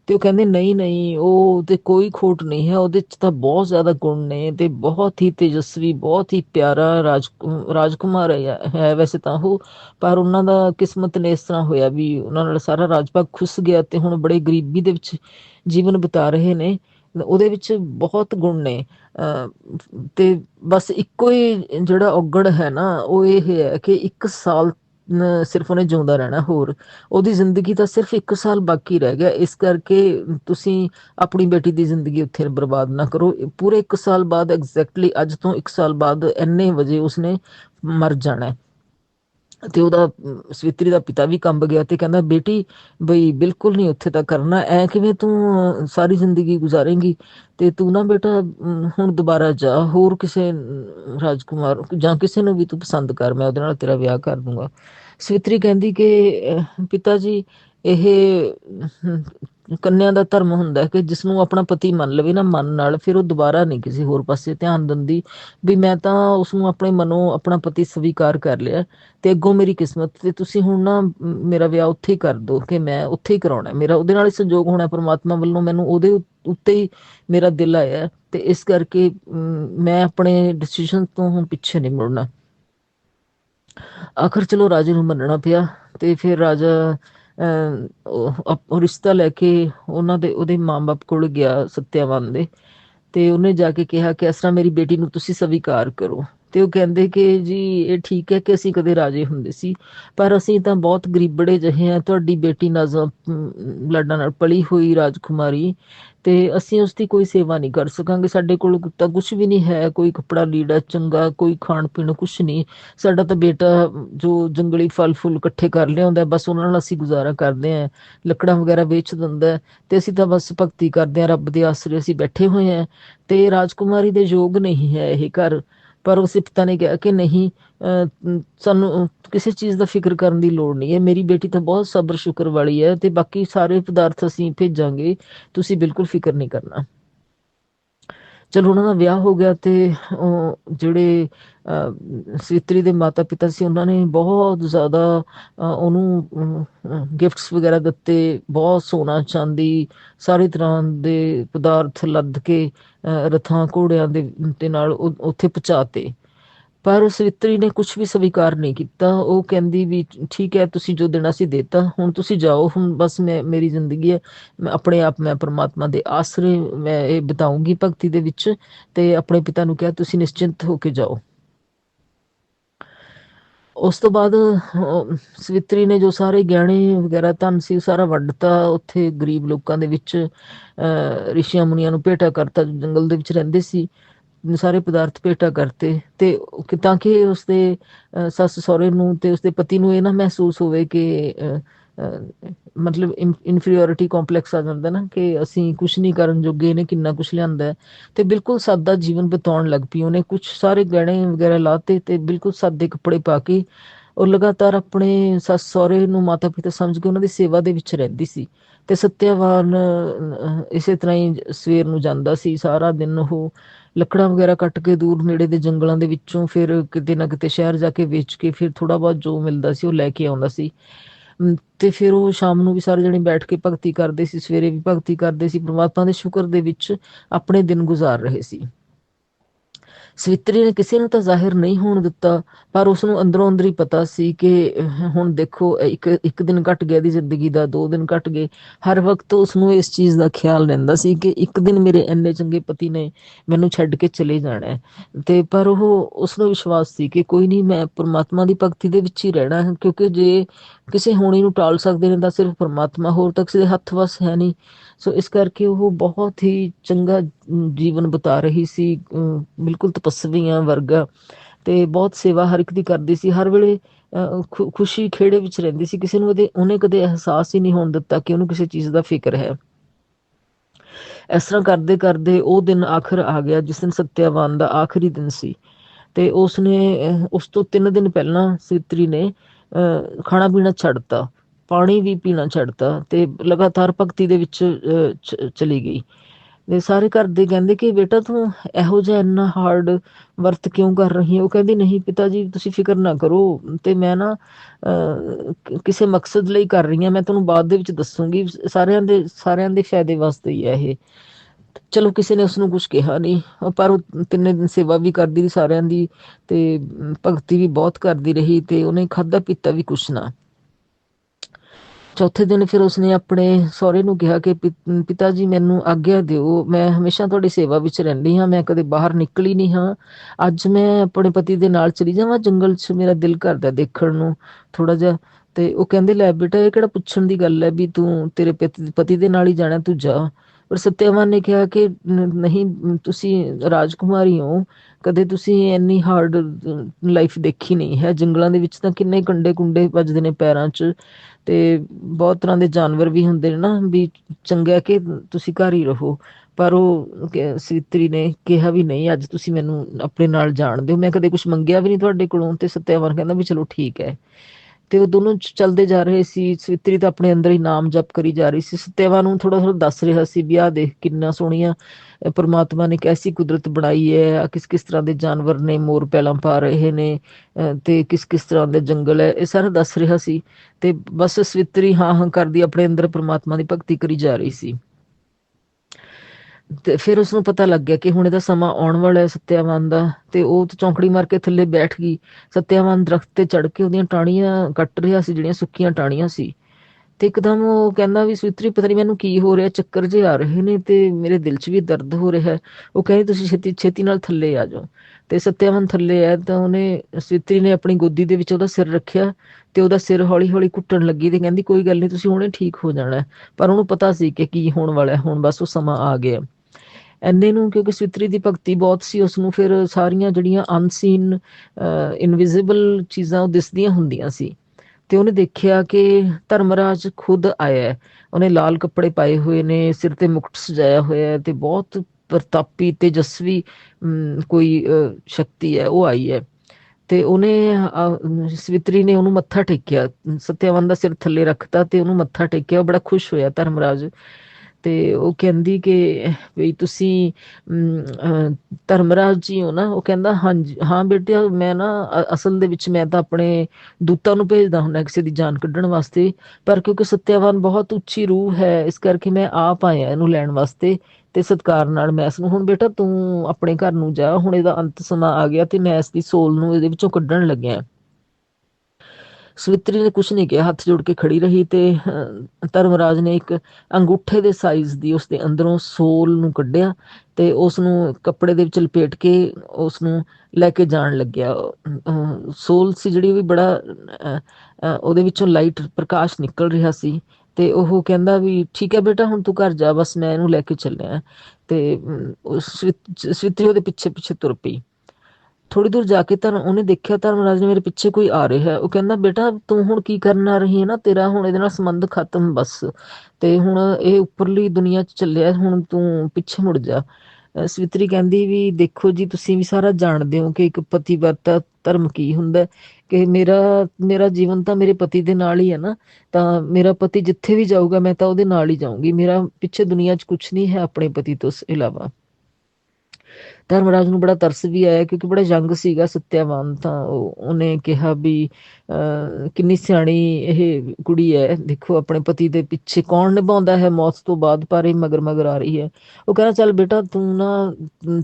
ਤੇ ਉਹ ਕਹਿੰਦੇ ਨਹੀਂ ਨਹੀਂ, ਉਹ ਤੇ ਕੋਈ ਖੋਟ ਨਹੀਂ ਹੈ, ਉਹਦੇ ਚ ਤਾਂ ਬਹੁਤ ਜ਼ਿਆਦਾ ਗੁਣ ਨੇ ਤੇ ਬਹੁਤ ਹੀ ਤੇਜਸਵੀ, ਬਹੁਤ ਹੀ ਪਿਆਰਾ ਰਾਜ ਰਾਜਕੁਮਾਰ ਹੈ ਵੈਸੇ ਤਾਂ ਉਹ, ਪਰ ਉਹਨਾਂ ਦਾ ਕਿਸਮਤ ਨੇ ਇਸ ਤਰ੍ਹਾਂ ਹੋਇਆ ਵੀ ਉਹਨਾਂ ਨਾਲ ਸਾਰਾ ਰਾਜਪਾਗ ਖੁੱਸ ਗਿਆ ਤੇ ਹੁਣ ਬੜੇ ਗਰੀਬੀ ਦੇ ਵਿੱਚ ਜੀਵਨ ਬਿਤਾ ਰਹੇ ਨੇ। ਉਹਦੇ ਵਿੱਚ ਬਹੁਤ ਗੁਣ ਨੇ। ਤੇ ਬਸ ਇੱਕੋ ਹੀ ਜਿਹੜਾ ਔਗੜ ਹੈ ਨਾ, ਉਹ ਇਹ ਹੈ ਕਿ ਇੱਕ ਸਾਲ ਸਿਰਫ ਉਹਨੇ ਜਿਉਂਦਾ ਰਹਿਣਾ ਹੋਰ। ਉਹਦੀ ਜ਼ਿੰਦਗੀ ਤਾਂ ਸਿਰਫ ਇੱਕ ਸਾਲ ਬਾਕੀ ਰਹਿ ਗਿਆ। ਇਸ ਕਰਕੇ ਤੁਸੀਂ ਆਪਣੀ ਬੇਟੀ ਦੀ ਜ਼ਿੰਦਗੀ ਉੱਥੇ ਬਰਬਾਦ ਨਾ ਕਰੋ। ਪੂਰੇ ਇੱਕ ਸਾਲ ਬਾਅਦ ਐਗਜ਼ੈਕਟਲੀ ਅੱਜ ਤੋਂ ਇੱਕ ਸਾਲ ਬਾਅਦ, ਇੰਨੇ ਵਜੇ ਉਸਨੇ ਮਰ ਜਾਣਾ ਹੈ। ਤੇ ਉਹਦਾ ਸਵਿਤਰੀ ਦਾ ਪਿਤਾ ਵੀ ਕੰਬ ਗਿਆ ਤੇ ਕਹਿੰਦਾ, ਬੇਟੀ, ਬਈ ਬਿਲਕੁਲ ਨਹੀਂ ਉੱਥੇ ਤਾਂ ਕਰਨਾ, ਐ ਕਿਵੇਂ ਤੂੰ ਸਾਰੀ ਜ਼ਿੰਦਗੀ ਗੁਜ਼ਾਰੇਂਗੀ? ਤੇ ਤੂੰ ਨਾ ਬੇਟਾ ਹੁਣ ਦੁਬਾਰਾ ਜਾ, ਹੋਰ ਕਿਸੇ ਰਾਜਕੁਮਾਰ, ਜਾਂ ਕਿਸੇ ਨੂੰ ਵੀ ਤੂੰ ਪਸੰਦ ਕਰ, ਮੈਂ ਉਹਦੇ ਨਾਲ ਤੇਰਾ ਵਿਆਹ ਕਰ ਦੂੰਗਾ। ਸਵਿਤਰੀ ਕਹਿੰਦੀ ਕਿ ਪਿਤਾ ਜੀ, ਇਹ ਕੰਨਿਆ ਦਾ ਧਰਮ ਹੁੰਦਾ ਹੈ ਕਿ ਜਿਸ ਨੂੰ ਆਪਣਾ ਪਤੀ ਮੰਨ ਲਵੇ ਨਾ ਮਨ ਨਾਲ ਫਿਰ ਉਹ ਦੁਬਾਰਾ ਨਹੀਂ ਕਿਸੇ ਹੋਰ ਪਾਸੇ ਧਿਆਨ ਦਿੰਦੀ ਵੀ ਮੈਂ ਤਾਂ ਉਸ ਨੂੰ ਆਪਣੇ ਮਨੋਂ ਆਪਣਾ ਪਤੀ ਸਵੀਕਾਰ ਕਰ ਲਿਆ ਤੇ ਅੱਗੋਂ ਮੇਰੀ ਕਿਸਮਤ ਤੇ ਤੁਸੀਂ ਹੁਣ ਨਾ ਮੇਰਾ ਵਿਆਹ ਉੱਥੇ ਹੀ ਕਰ ਦਿਓ ਕਿ ਮੈਂ ਉੱਥੇ ਹੀ ਕਰਾਉਣਾ ਮੇਰਾ ਉਹਦੇ ਨਾਲ ਹੀ ਸੰਜੋਗ ਹੋਣਾ ਹੈ, ਪ੍ਰਮਾਤਮਾ ਵੱਲੋਂ ਮੈਨੂੰ ਉਹਦੇ ਉੱਤੇ ਹੀ ਮੇਰਾ ਦਿਲ ਆਇਆ ਤੇ ਇਸ ਕਰਕੇ ਮੈਂ ਆਪਣੇ ਡਿਸੀਜਨ ਤੋਂ ਹੁਣ ਪਿੱਛੇ ਨਹੀਂ ਮੁੜਨਾ। ਆਖਰ ਚਲੋ ਰਾਜੇ ਨੂੰ ਮੰਨਣਾ ਪਿਆ ਤੇ ਫਿਰ ਰਾਜਾ ਰਿਸ਼ਤਾ ਲੈ ਕੇ ਉਹਨਾਂ ਦੇ, ਉਹਦੇ ਮਾਂ-ਬਾਪ ਕੋਲ ਗਿਆ ਸਤਿਆਵਾਨ ਦੇ ਤੇ ਉਹਨੇ ਜਾ ਕੇ ਕਿਹਾ ਕਿ ਇਸ ਤਰ੍ਹਾਂ ਮੇਰੀ ਬੇਟੀ ਨੂੰ ਤੁਸੀਂ ਸਵੀਕਾਰ ਕਰੋ। ਤੇ ਉਹ ਕਹਿੰਦੇ ਕਿ ਜੀ ਇਹ ਠੀਕ ਹੈ ਕਿ ਅਸੀਂ ਕਦੇ ਰਾਜੇ ਹੁੰਦੇ ਸੀ, ਪਰ ਅਸੀਂ ਤਾਂ ਬਹੁਤ ਗਰੀਬੜੇ ਜਿਹੇ ਆ ਤੁਹਾਡੀ ਬੇਟੀ ਨਾਜ਼ਮ ਲੜਨਾ ਨਾਲ ਪਲੀ ਹੋਈ ਰਾਜਕੁਮਾਰੀ ਤੇ ਅਸੀਂ ਉਸ ਦੀ ਕੋਈ ਸੇਵਾ ਨਹੀਂ ਕਰ ਸਕਾਂਗੇ। ਸਾਡੇ ਕੋਲ ਤਾਂ ਕੁਝ ਵੀ ਨਹੀਂ ਹੈ, ਕੋਈ ਕੱਪੜਾ ਲੀੜਾ ਚੰਗਾ, ਕੋਈ ਖਾਣ ਪੀਣ ਕੁਝ ਨਹੀਂ। ਸਾਡਾ ਤਾਂ ਬੇਟਾ ਜੋ ਜੰਗਲੀ ਫਲ ਫੁੱਲ ਇਕੱਠੇ ਕਰ ਲਿਆਉਂਦਾ, ਬਸ ਉਹਨਾਂ ਨਾਲ ਅਸੀਂ ਗੁਜ਼ਾਰਾ ਕਰਦੇ ਆਂ ਲੱਕੜਾਂ ਵਗੈਰਾ ਵੇਚ ਦਿੰਦਾ ਤੇ ਅਸੀਂ ਤਾਂ ਬਸ ਭਗਤੀ ਕਰਦੇ ਆਂ ਰੱਬ ਦੇ ਆਸਰੇ ਅਸੀਂ ਬੈਠੇ ਹੋਏ ਆਂ ਤੇ ਰਾਜਕੁਮਾਰੀ ਦੇ ਯੋਗ ਨਹੀਂ ਹੈ ਇਹ ਘਰ। ਪਰ ਉਸ ਪਿਤਾ ਨੇ ਕਿਹਾ ਕਿ ਨਹੀਂ ਅਹ, ਸਾਨੂੰ ਕਿਸੇ ਚੀਜ਼ ਦਾ ਫਿਕਰ ਕਰਨ ਦੀ ਲੋੜ ਨਹੀਂ ਹੈ। ਮੇਰੀ ਬੇਟੀ ਤਾਂ ਬਹੁਤ ਸਬਰ ਸ਼ੁਕਰ ਵਾਲੀ ਹੈ ਤੇ ਬਾਕੀ ਸਾਰੇ ਪਦਾਰਥ ਅਸੀਂ ਭੇਜਾਂਗੇ। ਤੁਸੀਂ ਬਿਲਕੁਲ ਫਿਕਰ ਨਹੀਂ ਕਰਨਾ। ਚਲੋ ਉਹਨਾਂ ਦਾ ਵਿਆਹ ਹੋ ਗਿਆ ਤੇ ਜਿਹੜੇ ਅਹ, ਸਵਿਤਰੀ ਦੇ ਮਾਤਾ ਪਿਤਾ ਸੀ ਉਹਨਾਂ ਨੇ ਬਹੁਤ ਜ਼ਿਆਦਾ ਅਹ, ਉਹਨੂੰ ਗਿਫਟਸ ਵਗੈਰਾ ਦਿੱਤੇ ਬਹੁਤ ਸੋਨਾ ਚਾਂਦੀ ਸਾਰੇ ਤਰ੍ਹਾਂ ਦੇ ਪਦਾਰਥ ਲੱਦ ਕੇ ਅਹ, ਰਥਾਂ ਘੋੜਿਆਂ ਦੇ ਤੇ ਨਾਲ ਉੱਥੇ ਪਹੁੰਚਾਤੇ। ਪਰ ਸਵਿਤਰੀ ਨੇ ਕੁਝ ਵੀ ਸਵੀਕਾਰ ਨਹੀਂ ਕੀਤਾ। ਉਹ ਕਹਿੰਦੀ ਵੀ ਠੀਕ ਹੈ ਤੁਸੀਂ ਜੋ ਦੇਣਾ ਸੀ ਦੇਤਾ। ਹੁਣ ਤੁਸੀਂ ਜਾਓ ਹੁਣ ਬਸ ਮੈਂ ਮੇਰੀ ਜ਼ਿੰਦਗੀ ਹੈ। ਮੈਂ ਆਪਣੇ ਆਪ ਮੈਂ ਪਰਮਾਤਮਾ ਦੇ ਆਸਰੇ ਮੈਂ ਇਹ ਬਿਤਾਉਂਗੀ ਭਗਤੀ ਦੇ ਵਿੱਚ ਤੇ ਆਪਣੇ ਪਿਤਾ ਨੂੰ ਕਿਹਾ ਤੁਸੀਂ ਨਿਸ਼ਚਿੰਤ ਹੋ ਕੇ ਜਾਓ। ਉਸ ਤੋਂ ਬਾਅਦ ਸਵਿਤਰੀ ਨੇ ਜੋ ਸਾਰੇ ਗਹਿਣੇ ਵਗੈਰਾ ਧਨ ਸੀ ਉਹ ਸਾਰਾ ਵੰਡਤਾ ਉੱਥੇ ਗਰੀਬ ਲੋਕਾਂ ਦੇ ਵਿੱਚ ਅਹ, ਰਿਸ਼ੀਆਂ ਮੁਨੀਆਂ ਨੂੰ ਭੇਟਾ ਕਰਤਾ। ਜੰਗਲ ਦੇ ਵਿੱਚ ਰਹਿੰਦੇ ਸੀ। ਸਾਰੇ ਪਦਾਰਥ ਭੇਟਾ ਕਰਤੇ ਤੇ ਤਾਂ ਕਿ ਉਸਦੇ ਸੱਸ ਸਹੁਰੇ ਨੂੰ ਤੇ ਉਸਦੇ ਪਤੀ ਨੂੰ ਇਹ ਨਾ ਮਹਿਸੂਸ ਹੋਵੇ ਕਿ ਮਤਲਬ ਇਨਫੀਰੀਅਰਿਟੀ ਕੰਪਲੈਕਸ ਆ ਜਾਂਦਾ ਨਾ ਕਿ ਅਸੀਂ ਕੁਝ ਨਹੀਂ ਕਰਨ ਜੋਗੇ ਨੇ, ਕਿੰਨਾ ਕੁਝ ਲਿਆਂਦਾ ਤੇ ਬਿਲਕੁਲ ਸਾਦਾ ਜੀਵਨ ਬਿਤਾਉਣ ਲੱਗ ਪਈ ਉਹਨੇ। ਕੁਝ ਸਾਰੇ ਗਹਿਣੇ ਵਗੈਰਾ ਲਾਤੇ ਤੇ ਬਿਲਕੁਲ ਸਾਦੇ ਕੱਪੜੇ ਪਾ ਕੇ ਉਹ ਲਗਾਤਾਰ ਆਪਣੇ ਸੱਸ ਸਹੁਰੇ ਨੂੰ ਮਾਤਾ ਪਿਤਾ ਸਮਝ ਕੇ ਉਹਨਾਂ ਦੀ ਸੇਵਾ ਦੇ ਵਿੱਚ ਰਹਿੰਦੀ ਸੀ। ਤੇ ਸਤਿਆਵਾਨ ਇਸੇ ਤਰ੍ਹਾਂ ਹੀ ਸਵੇਰ ਨੂੰ ਜਾਂਦਾ ਸੀ, ਸਾਰਾ ਦਿਨ ਉਹ ਲੱਕੜਾਂ ਵਗੈਰਾ ਕੱਟ ਕੇ ਦੂਰ ਨੇੜੇ ਦੇ ਜੰਗਲਾਂ ਦੇ ਵਿੱਚੋਂ ਫਿਰ ਕਿਤੇ ਨਾ ਕਿਤੇ ਸ਼ਹਿਰ ਜਾ ਕੇ ਵੇਚ ਕੇ ਫਿਰ ਥੋੜਾ ਬਹੁਤ ਜੋ ਮਿਲਦਾ ਸੀ ਉਹ ਲੈ ਕੇ ਆਉਂਦਾ ਸੀ। ਤੇ ਫਿਰ ਉਹ ਸ਼ਾਮ ਨੂੰ ਵੀ ਸਾਰੇ ਜਣੇ ਬੈਠ ਕੇ ਭਗਤੀ ਕਰਦੇ ਸੀ, ਸਵੇਰੇ ਵੀ ਭਗਤੀ ਕਰਦੇ ਸੀ, ਪ੍ਰਮਾਤਮਾ ਦੇ ਸ਼ੁਕਰ ਦੇ ਵਿੱਚ ਆਪਣੇ ਦਿਨ ਗੁਜ਼ਾਰ ਰਹੇ ਸੀ। ਸਵਿਤਰੀ ਨੇ ਕਿਸੇ ਨੂੰ ਤਾਂ ਜ਼ਾਹਿਰ ਨਹੀਂ ਹੋਣ ਦਿੱਤਾ, ਪਰ ਉਸ ਨੂੰ ਅੰਦਰੋਂ ਅੰਦਰ ਹੀ ਪਤਾ ਸੀ ਕਿ ਹੁਣ ਦੇਖੋ ਇੱਕ ਇੱਕ ਦਿਨ ਘਟ ਗਿਆ ਦੀ ਜ਼ਿੰਦਗੀ ਦਾ, ਦੋ ਦਿਨ ਘਟ ਗਏ। ਹਰ ਵਕਤ ਉਸ ਨੂੰ ਇਸ ਚੀਜ਼ ਦਾ ਖਿਆਲ ਰਹਿੰਦਾ ਸੀ ਕਿ ਇੱਕ ਦਿਨ ਮੇਰੇ ਇੰਨੇ ਚੰਗੇ ਪਤੀ ਨੇ ਮੈਨੂੰ ਛੱਡ ਕੇ ਚਲੇ ਜਾਣਾ ਹੈ। ਤੇ ਪਰ ਉਹ ਉਸ ਨੂੰ ਵਿਸ਼ਵਾਸ ਸੀ ਕਿ ਕੋਈ ਨਹੀਂ, ਮੈਂ ਪਰਮਾਤਮਾ ਦੀ ਭਗਤੀ ਦੇ ਵਿੱਚ ਹੀ ਰਹਿਣਾ ਹੈ, ਕਿਉਂਕਿ ਜੇ ਕਿਸੇ ਹੋਣੀ ਨੂੰ ਟਾਲ ਸਕਦੇ ਨੇ ਤਾਂ ਸਿਰਫ ਪਰਮਾਤਮਾ, ਹੋਰ ਤਾਂ ਕਿਸੇ ਦੇ ਹੱਥ ਵਸ ਹੈ ਨਹੀਂ। ਸੋ ਇਸ ਕਰਕੇ ਉਹ ਬਹੁਤ ਹੀ ਚੰਗਾ ਜੀਵਨ ਬਿਤਾ ਰਹੀ ਸੀ ਬਿਲਕੁਲ ਤਪਸਵੀਆਂ ਵਰਗਾ ਤੇ ਬਹੁਤ ਸੇਵਾ ਹਰ ਇੱਕ ਦੀ ਕਰਦੀ ਸੀ। ਹਰ ਵੇਲੇ ਖੁਸ਼ੀ ਖੇੜੇ ਵਿੱਚ ਰਹਿੰਦੀ ਸੀ। ਕਿਸੇ ਨੂੰ ਉਹਦੇ ਉਹਨੇ ਕਦੇ ਅਹਿਸਾਸ ਹੀ ਨਹੀਂ ਹੋਣ ਦਿੱਤਾ ਕਿ ਉਹਨੂੰ ਕਿਸੇ ਚੀਜ਼ ਦਾ ਫਿਕਰ ਹੈ। ਇਸ ਤਰ੍ਹਾਂ ਕਰਦੇ ਕਰਦੇ ਉਹ ਦਿਨ ਆਖਰ ਆ ਗਿਆ ਜਿਸ ਦਿਨ ਸਤਿਆਵਾਨ ਦਾ ਆਖਰੀ ਦਿਨ ਸੀ। ਤੇ ਉਸ ਨੇ ਉਸ ਤੋਂ 3 ਦਿਨ ਪਹਿਲਾਂ ਸਿਤਰੀ ਨੇ ਅਹ, ਖਾਣਾ ਪੀਣਾ ਛੱਡਤਾ ਪਾਣੀ ਵੀ ਪੀਣਾ ਛੱਡਤਾ ਤੇ ਲਗਾਤਾਰ ਭਗਤੀ ਦੇ ਵਿੱਚ ਚਲੀ ਗਈ। ਤੇ ਸਾਰੇ ਘਰ ਦੇ ਕਹਿੰਦੇ ਕਿ ਬੇਟਾ ਤੂੰ ਇਹੋ ਜਿਹਾ ਇੰਨਾ ਹਾਰਡ ਵਰਤ ਕਿਉਂ ਕਰ ਰਹੀ ਹੈ? ਉਹ ਕਹਿੰਦੀ, ਨਹੀਂ ਪਿਤਾ ਜੀ ਤੁਸੀਂ ਫਿਕਰ ਨਾ ਕਰੋ ਤੇ ਮੈਂ ਨਾ ਕਿਸੇ ਮਕਸਦ ਲਈ ਕਰ ਰਹੀ ਹਾਂ। ਮੈਂ ਤੁਹਾਨੂੰ ਬਾਅਦ ਦੇ ਵਿੱਚ ਦੱਸੂਗੀ। ਸਾਰਿਆਂ ਦੇ ਸਾਰਿਆਂ ਦੇ ਫਾਇਦੇ ਵਾਸਤੇ ਹੀ ਹੈ ਇਹ। ਚਲੋ, ਕਿਸੇ ਨੇ ਉਸ ਨੂੰ ਕੁਝ ਕਿਹਾ ਨਹੀਂ, ਪਰ ਉਹ ਤਿੰਨੇ ਦਿਨ ਸੇਵਾ ਵੀ ਕਰਦੀ ਰਹੀ ਸਾਰਿਆਂ ਦੀ ਤੇ ਭਗਤੀ ਵੀ ਬਹੁਤ ਕਰਦੀ ਰਹੀ ਤੇ ਉਹਨੇ ਖਾਦਾ ਪੀਤਾ ਵੀ ਕੁਛ ਨਾ। ਚੌਥੇ ਦਿਨ ਫਿਰ ਉਸਨੇ ਆਪਣੇ ਸਹੁਰੇ ਨੂੰ ਕਿਹਾ ਕਿ ਪਿਤਾ ਜੀ ਮੈਨੂੰ ਆਗਿਆ ਦਿਓ, ਮੈਂ ਹਮੇਸ਼ਾ ਤੁਹਾਡੀ ਸੇਵਾ ਵਿੱਚ ਰਹਿੰਦੀ ਹਾਂ, ਮੈਂ ਕਦੇ ਬਾਹਰ ਨਿਕਲੀ ਨਹੀਂ ਹਾਂ। ਅੱਜ ਮੈਂ ਆਪਣੇ ਪਤੀ ਦੇ ਨਾਲ ਚਲੀ ਜਾਵਾਂ, ਜੰਗਲ 'ਚ ਮੇਰਾ ਦਿਲ ਕਰਦਾ ਦੇਖਣ ਨੂੰ ਥੋੜਾ ਜਿਹਾ। ਤੇ ਉਹ ਕਹਿੰਦੇ, ਲੈ ਬੇਟਾ, ਇਹ ਕਿਹੜਾ ਪੁੱਛਣ ਦੀ ਗੱਲ ਹੈ ਵੀ ਤੂੰ ਤੇਰੇ ਪਤੀ ਦੇ ਨਾਲ ਹੀ ਜਾਣਾ, ਤੂੰ ਜਾ। ਪਰ ਸਤਿਆਵਾਨ ਨੇ ਕਿਹਾ ਕਿ ਨਹੀਂ, ਤੁਸੀਂ ਰਾਜਕੁਮਾਰੀ ਹੋ, ਕਦੇ ਤੁਸੀਂ ਇੰਨੀ ਹਾਰਡ ਲਾਈਫ ਦੇਖੀ ਨਹੀਂ ਹੈ। ਜੰਗਲਾਂ ਦੇ ਵਿੱਚ ਤਾਂ ਕਿੰਨੇ ਕੰਡੇ ਕੁੰਡੇ ਵੱਜਦੇ ਨੇ ਪੈਰਾਂ 'ਚ। ਤੇ ਬਹੁਤ ਤਰ੍ਹਾਂ ਦੇ ਜਾਨਵਰ ਵੀ ਹੁੰਦੇ ਨੇ ਨਾ, ਵੀ ਚੰਗਾ ਕਿ ਤੁਸੀਂ ਘਰ ਹੀ ਰਹੋ। ਪਰ ਉਹ ਸਵਿਤਰੀ ਨੇ ਕਿਹਾ ਵੀ ਨਹੀਂ, ਅੱਜ ਤੁਸੀਂ ਮੈਨੂੰ ਆਪਣੇ ਨਾਲ ਜਾਣ ਦਿਓ। ਮੈਂ ਕਦੇ ਕੁਝ ਮੰਗਿਆ ਵੀ ਨਹੀਂ ਤੁਹਾਡੇ ਕੋਲੋਂ ਤੇ ਸਤਿਆਵਰ ਕਹਿੰਦਾ ਵੀ ਚਲੋ ਠੀਕ ਹੈ। ਤੇ ਉਹ ਦੋਨੋਂ ਚੱਲਦੇ ਜਾ ਰਹੇ ਸੀ, ਸਵਿਤਰੀ ਤਾਂ ਆਪਣੇ ਅੰਦਰ ਹੀ ਨਾਮ ਜਪ ਕਰੀ ਜਾ ਰਹੀ ਸੀ। ਸਤਿਆਵਾਨ ਨੂੰ ਥੋੜਾ ਥੋੜਾ ਦੱਸ ਰਿਹਾ ਸੀ ਵੀ ਆਹ ਦੇਖ ਕਿੰਨਾ ਸੋਹਣੀਆਂ, ਅਹ ਪ੍ਰਮਾਤਮਾ ਨੇ ਕੈਸੀ ਕੁਦਰਤ ਬਣਾਈ ਹੈ ਕਿਸ ਕਿਸ ਤਰ੍ਹਾਂ ਦੇ ਜਾਨਵਰ ਨੇ ਮੋਰ ਪੈਲਾਂ ਪਾ ਰਹੇ ਨੇ, ਅਹ ਤੇ ਕਿਸ ਕਿਸ ਤਰ੍ਹਾਂ ਦੇ ਜੰਗਲ ਹੈ, ਇਹ ਸਾਰਾ ਦੱਸ ਰਿਹਾ ਸੀ। ਤੇ ਬਸ ਸਵਿਤਰੀ ਹਾਂ ਹਾਂ ਕਰਦੀ ਆਪਣੇ ਅੰਦਰ ਪ੍ਰਮਾਤਮਾ ਦੀ ਭਗਤੀ ਕਰੀ ਜਾ ਰਹੀ ਸੀ। ਤੇ ਫਿਰ ਉਸ ਨੂੰ ਪਤਾ ਲੱਗ ਗਿਆ ਕਿ ਹੁਣ ਇਹਦਾ ਸਮਾਂ ਆਉਣ ਵਾਲਾ ਹੈ ਸਤਿਆਵਾਨ ਦਾ ਤੇ ਉਹ ਚੌਂਕੜੀ ਮਾਰ ਕੇ ਥੱਲੇ ਬੈਠ ਗਈ। ਸਤਿਆਵਾਨ ਦਰਖਤ ਤੇ ਚੜ ਕੇ ਉਹਦੀਆਂ ਟਾਹਣੀਆਂ ਕੱਟ ਰਿਹਾ ਸੀ, ਜਿਹੜੀਆਂ ਸੁੱਕੀਆਂ ਟਾਹਣੀਆਂ ਸੀ। ਤੇ ਇੱਕਦਮ ਉਹ ਕਹਿੰਦਾ ਵੀ ਸਵਿਤਰੀ ਪਤਾ ਨਹੀਂ ਮੈਨੂੰ ਕੀ ਹੋ ਰਿਹਾ, ਚੱਕਰ ਜੇ ਆ ਰਹੇ ਨੇ ਤੇ ਮੇਰੇ ਦਿਲ 'ਚ ਵੀ ਦਰਦ ਹੋ ਰਿਹਾ ਉਹ ਕਹਿੰਦੀ, ਤੁਸੀਂ ਛੇਤੀ ਛੇਤੀ ਨਾਲ ਥੱਲੇ ਆ ਜਾਓ। ਤੇ ਸਤਿਆਵਾਨ ਥੱਲੇ ਆਇਆ ਤਾਂ ਉਹਨੇ ਸਵਿਤਰੀ ਨੇ ਆਪਣੀ ਗੋਦੀ ਦੇ ਵਿੱਚ ਉਹਦਾ ਸਿਰ ਰੱਖਿਆ ਤੇ ਉਹਦਾ ਸਿਰ ਹੌਲੀ ਹੌਲੀ ਘੁੱਟਣ ਲੱਗੀ ਤੇ ਕਹਿੰਦੀ, ਕੋਈ ਗੱਲ ਨਹੀਂ, ਤੁਸੀਂ ਹੁਣੇ ਠੀਕ ਹੋ ਜਾਣਾ ਪਰ ਉਹਨੂੰ ਪਤਾ ਸੀ ਕਿ ਕੀ ਹੋਣ ਵਾਲਾ ਹੈ, ਹੁਣ ਬਸ ਉਹ ਸਮਾਂ ਆ ਗਿਆ। ਐਨੇ ਨੂੰ ਕਿਉਂਕਿ ਸਵਿਤਰੀ ਦੀ ਭਗਤੀ ਬਹੁਤ ਸੀ, ਉਸ ਨੂੰ ਫਿਰ ਸਾਰੀਆਂ ਜਿਹੜੀਆਂ ਅਨਸੀਨ ਇਨਵਿਜ਼ੀਬਲ ਚੀਜ਼ਾਂ ਉਹ ਦਿਸਦੀਆਂ ਹੁੰਦੀਆਂ ਸੀ। ਤੇ ਉਹਨੇ ਦੇਖਿਆ ਕਿ ਧਰਮਰਾਜ ਖੁਦ ਆਇਆ ਉਹਨੇ ਲਾਲ ਕੱਪੜੇ ਪਾਏ ਹੋਏ ਨੇ, ਸਿਰ ਤੇ ਮੁਕਟ ਸਜਾਇਆ ਹੋਇਆ ਹੈ ਤੇ ਬਹੁਤ ਪ੍ਰਤਾਪੀ, ਤੇਜਸਵੀ ਕੋਈ ਸ਼ਕਤੀ ਹੈ, ਉਹ ਆਈ ਹੈ। ਤੇ ਉਹਨੇ ਸਵਿਤਰੀ ਨੇ ਉਹਨੂੰ ਮੱਥਾ ਟੇਕਿਆ। ਸਤਿਆਵਾਨ ਦਾ ਸਿਰ ਥੱਲੇ ਰੱਖਤਾ ਤੇ ਉਹਨੂੰ ਮੱਥਾ ਟੇਕਿਆ, ਉਹ ਬੜਾ ਖੁਸ਼ ਹੋਇਆ ਧਰਮਰਾਜ। ਤੇ ਉਹ ਕਹਿੰਦੀ ਕਿ ਵੀ ਤੁਸੀਂ ਅਮ, ਅਹ, ਧਰਮਰਾਜ ਜੀ ਹੋ ਨਾ ਉਹ ਕਹਿੰਦਾ ਹਾਂਜੀ ਹਾਂ ਬੇਟੇ ਮੈਂ ਨਾ ਅਸਲ ਦੇ ਵਿੱਚ ਮੈਂ ਤਾਂ ਆਪਣੇ ਦੂਤਾਂ ਨੂੰ ਭੇਜਦਾ ਹੁੰਦਾ ਕਿਸੇ ਦੀ ਜਾਨ ਕੱਢਣ ਵਾਸਤੇ ਪਰ ਕਿਉਂਕਿ ਸਤਿਆਵਾਨ ਬਹੁਤ ਉੱਚੀ ਰੂਹ ਹੈ ਇਸ ਕਰਕੇ ਮੈਂ ਆਪ ਆਇਆ ਇਹਨੂੰ ਲੈਣ ਵਾਸਤੇ ਤੇ ਸਤਿਕਾਰ ਨਾਲ ਮੈਂ ਇਸ ਨੂੰ ਹੁਣ ਬੇਟਾ ਤੂੰ ਆਪਣੇ ਘਰ ਨੂੰ ਜਾ ਹੁਣ ਇਹਦਾ ਅੰਤ ਸਮਾਂ ਆ ਗਿਆ ਤੇ ਮੈਂ ਇਸ ਦੀ ਸੋਲ ਨੂੰ ਇਹਦੇ ਵਿੱਚੋਂ ਕੱਢਣ ਲੱਗਿਆ। ਸਵਿਤਰੀ ਨੇ ਕੁਝ ਨਹੀਂ ਕਿਹਾ ਹੱਥ ਜੋੜ ਕੇ ਖੜੀ ਰਹੀ ਤੇ ਅਹ, ਧਰਮਰਾਜ ਨੇ ਇੱਕ ਅੰਗੂਠੇ ਦੇ ਸਾਈਜ਼ ਦੀ ਉਸ ਦੇ ਅੰਦਰੋਂ ਸੋਲ ਨੂੰ ਕੱਢਿਆ ਤੇ ਉਸ ਨੂੰ ਕੱਪੜੇ ਦੇ ਵਿੱਚ ਲਪੇਟ ਕੇ ਉਸ ਨੂੰ ਲੈ ਕੇ ਜਾਣ ਲੱਗਿਆ। ਸੋਲ ਸੀ ਜਿਹੜੀ ਉਹ ਵੀ ਬੜਾ ਉਹਦੇ ਵਿੱਚੋਂ ਲਾਈਟ ਪ੍ਰਕਾਸ਼ ਨਿਕਲ ਰਿਹਾ ਸੀ ਤੇ ਉਹ ਕਹਿੰਦਾ ਵੀ ਠੀਕ ਹੈ ਬੇਟਾ ਹੁਣ ਤੂੰ ਘਰ ਜਾ ਬਸ ਮੈਂ ਇਹਨੂੰ ਲੈ ਕੇ ਚੱਲਿਆ। ਤੇ ਸਵਿਤਰੀ ਉਹਦੇ ਪਿੱਛੇ ਪਿੱਛੇ ਤੁਰ ਪਈ। ਥੋੜੀ ਦੂਰ ਜਾ ਕੇ ਤਾਂ ਉਹਨੇ ਦੇਖਿਆ ਧਰਮਰਾਜ ਨੇ ਮੇਰੇ ਪਿੱਛੇ ਕੋਈ ਆ ਰਿਹਾ ਹੈ। ਉਹ ਕਹਿੰਦਾ, ਬੇਟਾ, ਤੂੰ ਹੁਣ ਕੀ ਕਰਨ ਆ ਰਹੀ ਹੈ ਨਾ? ਤੇਰਾ ਹੁਣ ਇਹਦੇ ਨਾਲ ਸੰਬੰਧ ਖਤਮ ਬਸ। ਤੇ ਹੁਣ ਇਹ ਉੱਪਰਲੀ ਦੁਨੀਆ 'ਚ ਚੱਲਿਆ, ਹੁਣ ਤੂੰ ਪਿੱਛੇ ਮੁੜ ਜਾ। ਸਵਿਤਰੀ ਕਹਿੰਦੀ ਵੀ, ਦੇਖੋ ਜੀ, ਤੁਸੀਂ ਵੀ ਸਾਰਾ ਜਾਣਦੇ ਹੋ ਕਿ ਇੱਕ ਪਤੀਵਰਤਾ ਧਰਮ ਕੀ ਹੁੰਦਾ ਕਿ ਮੇਰਾ ਮੇਰਾ ਜੀਵਨ ਤਾਂ ਮੇਰੇ ਪਤੀ ਦੇ ਨਾਲ ਹੀ ਹੈ ਨਾ। ਤਾਂ ਮੇਰਾ ਪਤੀ ਜਿੱਥੇ ਵੀ ਜਾਊਗਾ, ਮੈਂ ਤਾਂ ਉਹਦੇ ਨਾਲ ਹੀ ਜਾਊਂਗੀ। ਮੇਰਾ ਪਿੱਛੇ ਦੁਨੀਆ 'ਚ ਕੁਝ ਨਹੀਂ ਹੈ ਆਪਣੇ ਪਤੀ ਤੋਂ ਇਲਾਵਾ। ਧਰਮਰਾਜ ਨੂੰ ਬੜਾ ਤਰਸ ਵੀ ਆਇਆ ਕਿਉਂਕਿ ਬੜਾ ਯੰਗ ਸੀਗਾ ਸਤਿਆਵਾਨ ਤਾਂ ਉਹਨੇ ਕਿਹਾ ਵੀ ਕਿੰਨੀ ਸਿਆਣੀ ਇਹ ਕੁੜੀ ਹੈ। ਦੇਖੋ ਆਪਣੇ ਪਤੀ ਦੇ ਪਿੱਛੇ ਕੌਣ ਨਿਭਾਉਂਦਾ ਹੈ ਮੌਤ ਤੋਂ ਬਾਅਦ, ਪਰ ਇਹ ਮਗਰ ਮਗਰ ਆ ਰਹੀ ਹੈ। ਉਹ ਕਹਿੰਦਾ, ਚੱਲ ਬੇਟਾ, ਤੂੰ ਨਾ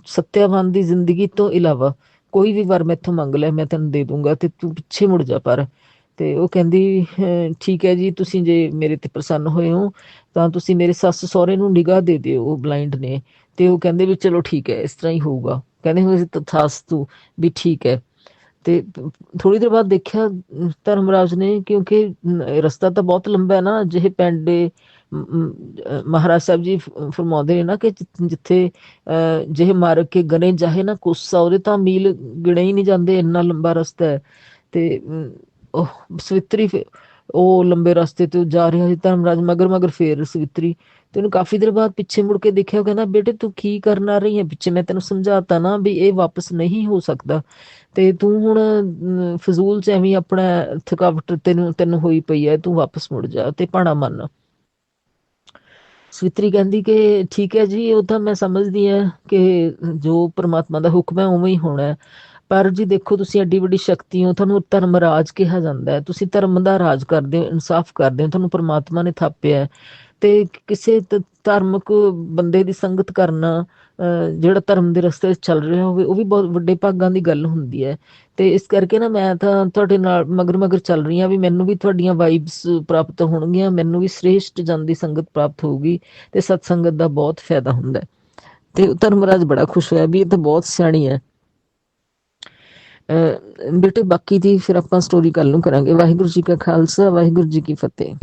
ਸਤਿਆਵਾਨ ਦੀ ਜ਼ਿੰਦਗੀ ਤੋਂ ਇਲਾਵਾ ਕੋਈ ਵੀ ਵਰ ਮੈਥੋਂ ਮੰਗ ਲੈ, ਮੈਂ ਤੈਨੂੰ ਦੇ ਦੂੰਗਾ ਤੇ ਤੂੰ ਪਿੱਛੇ ਮੁੜ ਜਾ ਪਰ। ਤੇ ਉਹ ਕਹਿੰਦੀ ਠੀਕ ਹੈ ਜੀ, ਤੁਸੀਂ ਜੇ ਮੇਰੇ ਤੇ ਪ੍ਰਸੰਨ ਹੋਏ ਹੋ, ਤਾਂ ਤੁਸੀਂ ਮੇਰੇ ਸੱਸ ਸਹੁਰੇ ਨੂੰ ਨਿਗਾਹ ਦੇ ਦਿਓ, ਉਹ ਬਲਾਈਂਡ ਨੇ। ਤੇ ਉਹ ਕਹਿੰਦੇ ਵੀ ਚਲੋ ਠੀਕ ਹੈ ਇਸ ਤਰ੍ਹਾਂ ਹੀ ਹੋਊਗਾ। ਕਹਿੰਦੇ ਹੋਏ ਤਥਾਸਤੂ ਵੀ ਠੀਕ ਹੈ। ਤੇ ਥੋੜੀ ਦੇਰ ਬਾਅਦ ਦੇਖਿਆ ਧਰਮਰਾਜ ਨੇ ਕਿਉਂਕਿ ਰਸਤਾ ਤਾਂ ਬਹੁਤ ਲੰਬਾ ਹੈ ਨਾ ਜਿਹੇ ਪਿੰਡ ਮਹਾਰਾਜ ਸਾਹਿਬ ਜੀ ਫਰਮਾਉਂਦੇ ਨੇ ਨਾ ਕਿ ਜਿ- ਜਿੱਥੇ ਅਹ, ਜਿਹੇ ਮਾਰ ਕੇ ਗਨੇ ਜਾਹੇ ਨਾ ਕੁੱਸਾ ਉਹਦੇ ਤਾਂ ਮੀਲ ਗਿਣੇ ਹੀ ਨਹੀਂ ਜਾਂਦੇ ਇੰਨਾ ਲੰਬਾ ਰਸਤਾ ਹੈ। ਤੇ ਉਹ ਸਵਿਤਰੀ ਉਹ ਲੰਬੇ ਰਸਤੇ ਤੇ ਜਾ ਰਿਹਾ ਸੀ ਧਰਮਰਾਜ ਮਗਰ ਮਗਰ ਫੇਰ ਸਵਿਤਰੀ ਤੇ ਉਹਨੂੰ ਕਾਫੀ ਦੇਰ ਬਾਅਦ ਪਿੱਛੇ ਮੁੜ ਕੇ ਦੇਖਿਆ, ਉਹ ਕਹਿੰਦਾ, ਬੇਟੇ, ਤੂੰ ਕੀ ਕਰਨ ਆ ਰਹੀ ਹੈ? ਪਿੱਛੇ ਮੈਂ ਤੈਨੂੰ ਸਮਝਾਤਾ ਨਾ ਵੀ ਇਹ ਵਾਪਸ ਨਹੀਂ ਹੋ ਸਕਦਾ। ਤੇ ਤੂੰ ਹੁਣ ਫਜ਼ੂਲ ਚ ਐਵੇਂ ਆਪਣਾ ਥਕਾਵਟ ਤੈਨੂੰ ਤੈਨੂੰ ਹੋਈ ਪਈ ਹੈ, ਤੂੰ ਵਾਪਸ ਮੁੜ ਜਾ ਤੇ ਭਾਣਾ ਮੰਨ। ਸਵਿਤਰੀ ਕਹਿੰਦੀ ਕਿ ਠੀਕ ਹੈ ਜੀ, ਉਹ ਤਾਂ ਮੈਂ ਸਮਝਦੀ ਹਾਂ ਕਿ ਜੋ ਪ੍ਰਮਾਤਮਾ ਦਾ ਹੁਕਮ ਹੈ, ਉਵੇਂ ਹੀ ਹੋਣਾ ਹੈ। ਪਰ ਜੀ ਦੇਖੋ ਤੁਸੀਂ ਐਡੀ ਵੱਡੀ ਸ਼ਕਤੀ ਹੋ ਤੁਹਾਨੂੰ ਧਰਮ ਰਾਜ ਕਿਹਾ ਜਾਂਦਾ ਹੈ। ਤੁਸੀਂ ਧਰਮ ਦਾ ਰਾਜ ਕਰਦੇ ਹੋ ਇਨਸਾਫ ਕਰਦੇ ਹੋ ਤੁਹਾਨੂੰ ਪਰਮਾਤਮਾ ਨੇ ਥਾਪਿਆ ਹੈ। ਤੇ ਕਿਸੇ ਧਾਰਮਿਕ ਬੰਦੇ ਦੀ ਸੰਗਤ ਕਰਨਾ ਅਹ, ਜਿਹੜਾ ਧਰਮ ਦੇ ਰਸਤੇ 'ਚ ਚੱਲ ਰਿਹਾ ਹੋਵੇ ਉਹ ਵੀ ਬਹੁਤ ਵੱਡੇ ਭਾਗਾਂ ਦੀ ਗੱਲ ਹੁੰਦੀ ਹੈ। ਤੇ ਇਸ ਕਰਕੇ ਨਾ ਮੈਂ ਤਾਂ ਤੁਹਾਡੇ ਨਾਲ ਮਗਰ ਮਗਰ ਚੱਲ ਰਹੀ ਹਾਂ ਵੀ ਮੈਨੂੰ ਵੀ ਤੁਹਾਡੀਆਂ ਵਾਈਬਸ ਪ੍ਰਾਪਤ ਹੋਣਗੀਆਂ ਮੈਨੂੰ ਵੀ ਸ੍ਰੇਸ਼ਟ ਜਨ ਦੀ ਸੰਗਤ ਪ੍ਰਾਪਤ ਹੋਊਗੀ ਤੇ ਸਤ ਸੰਗਤ ਦਾ ਬਹੁਤ ਫਾਇਦਾ ਹੁੰਦਾ ਹੈ। ਤੇ ਧਰਮਰਾਜ ਬੜਾ ਖੁਸ਼ ਹੋਇਆ ਵੀ ਇਹ ਤਾਂ ਬਹੁਤ ਸਿਆਣੀ ਹੈ। ਬੇਟੇ ਬਾਕੀ ਦੀ ਫਿਰ ਆਪਾਂ ਸਟੋਰੀ ਕੱਲ ਨੂੰ ਕਰਾਂਗੇ। ਵਾਹਿਗੁਰੂ ਜੀ ਕਾ ਖਾਲਸਾ, ਵਾਹਿਗੁਰੂ ਜੀ ਕੀ ਫਤਿਹ।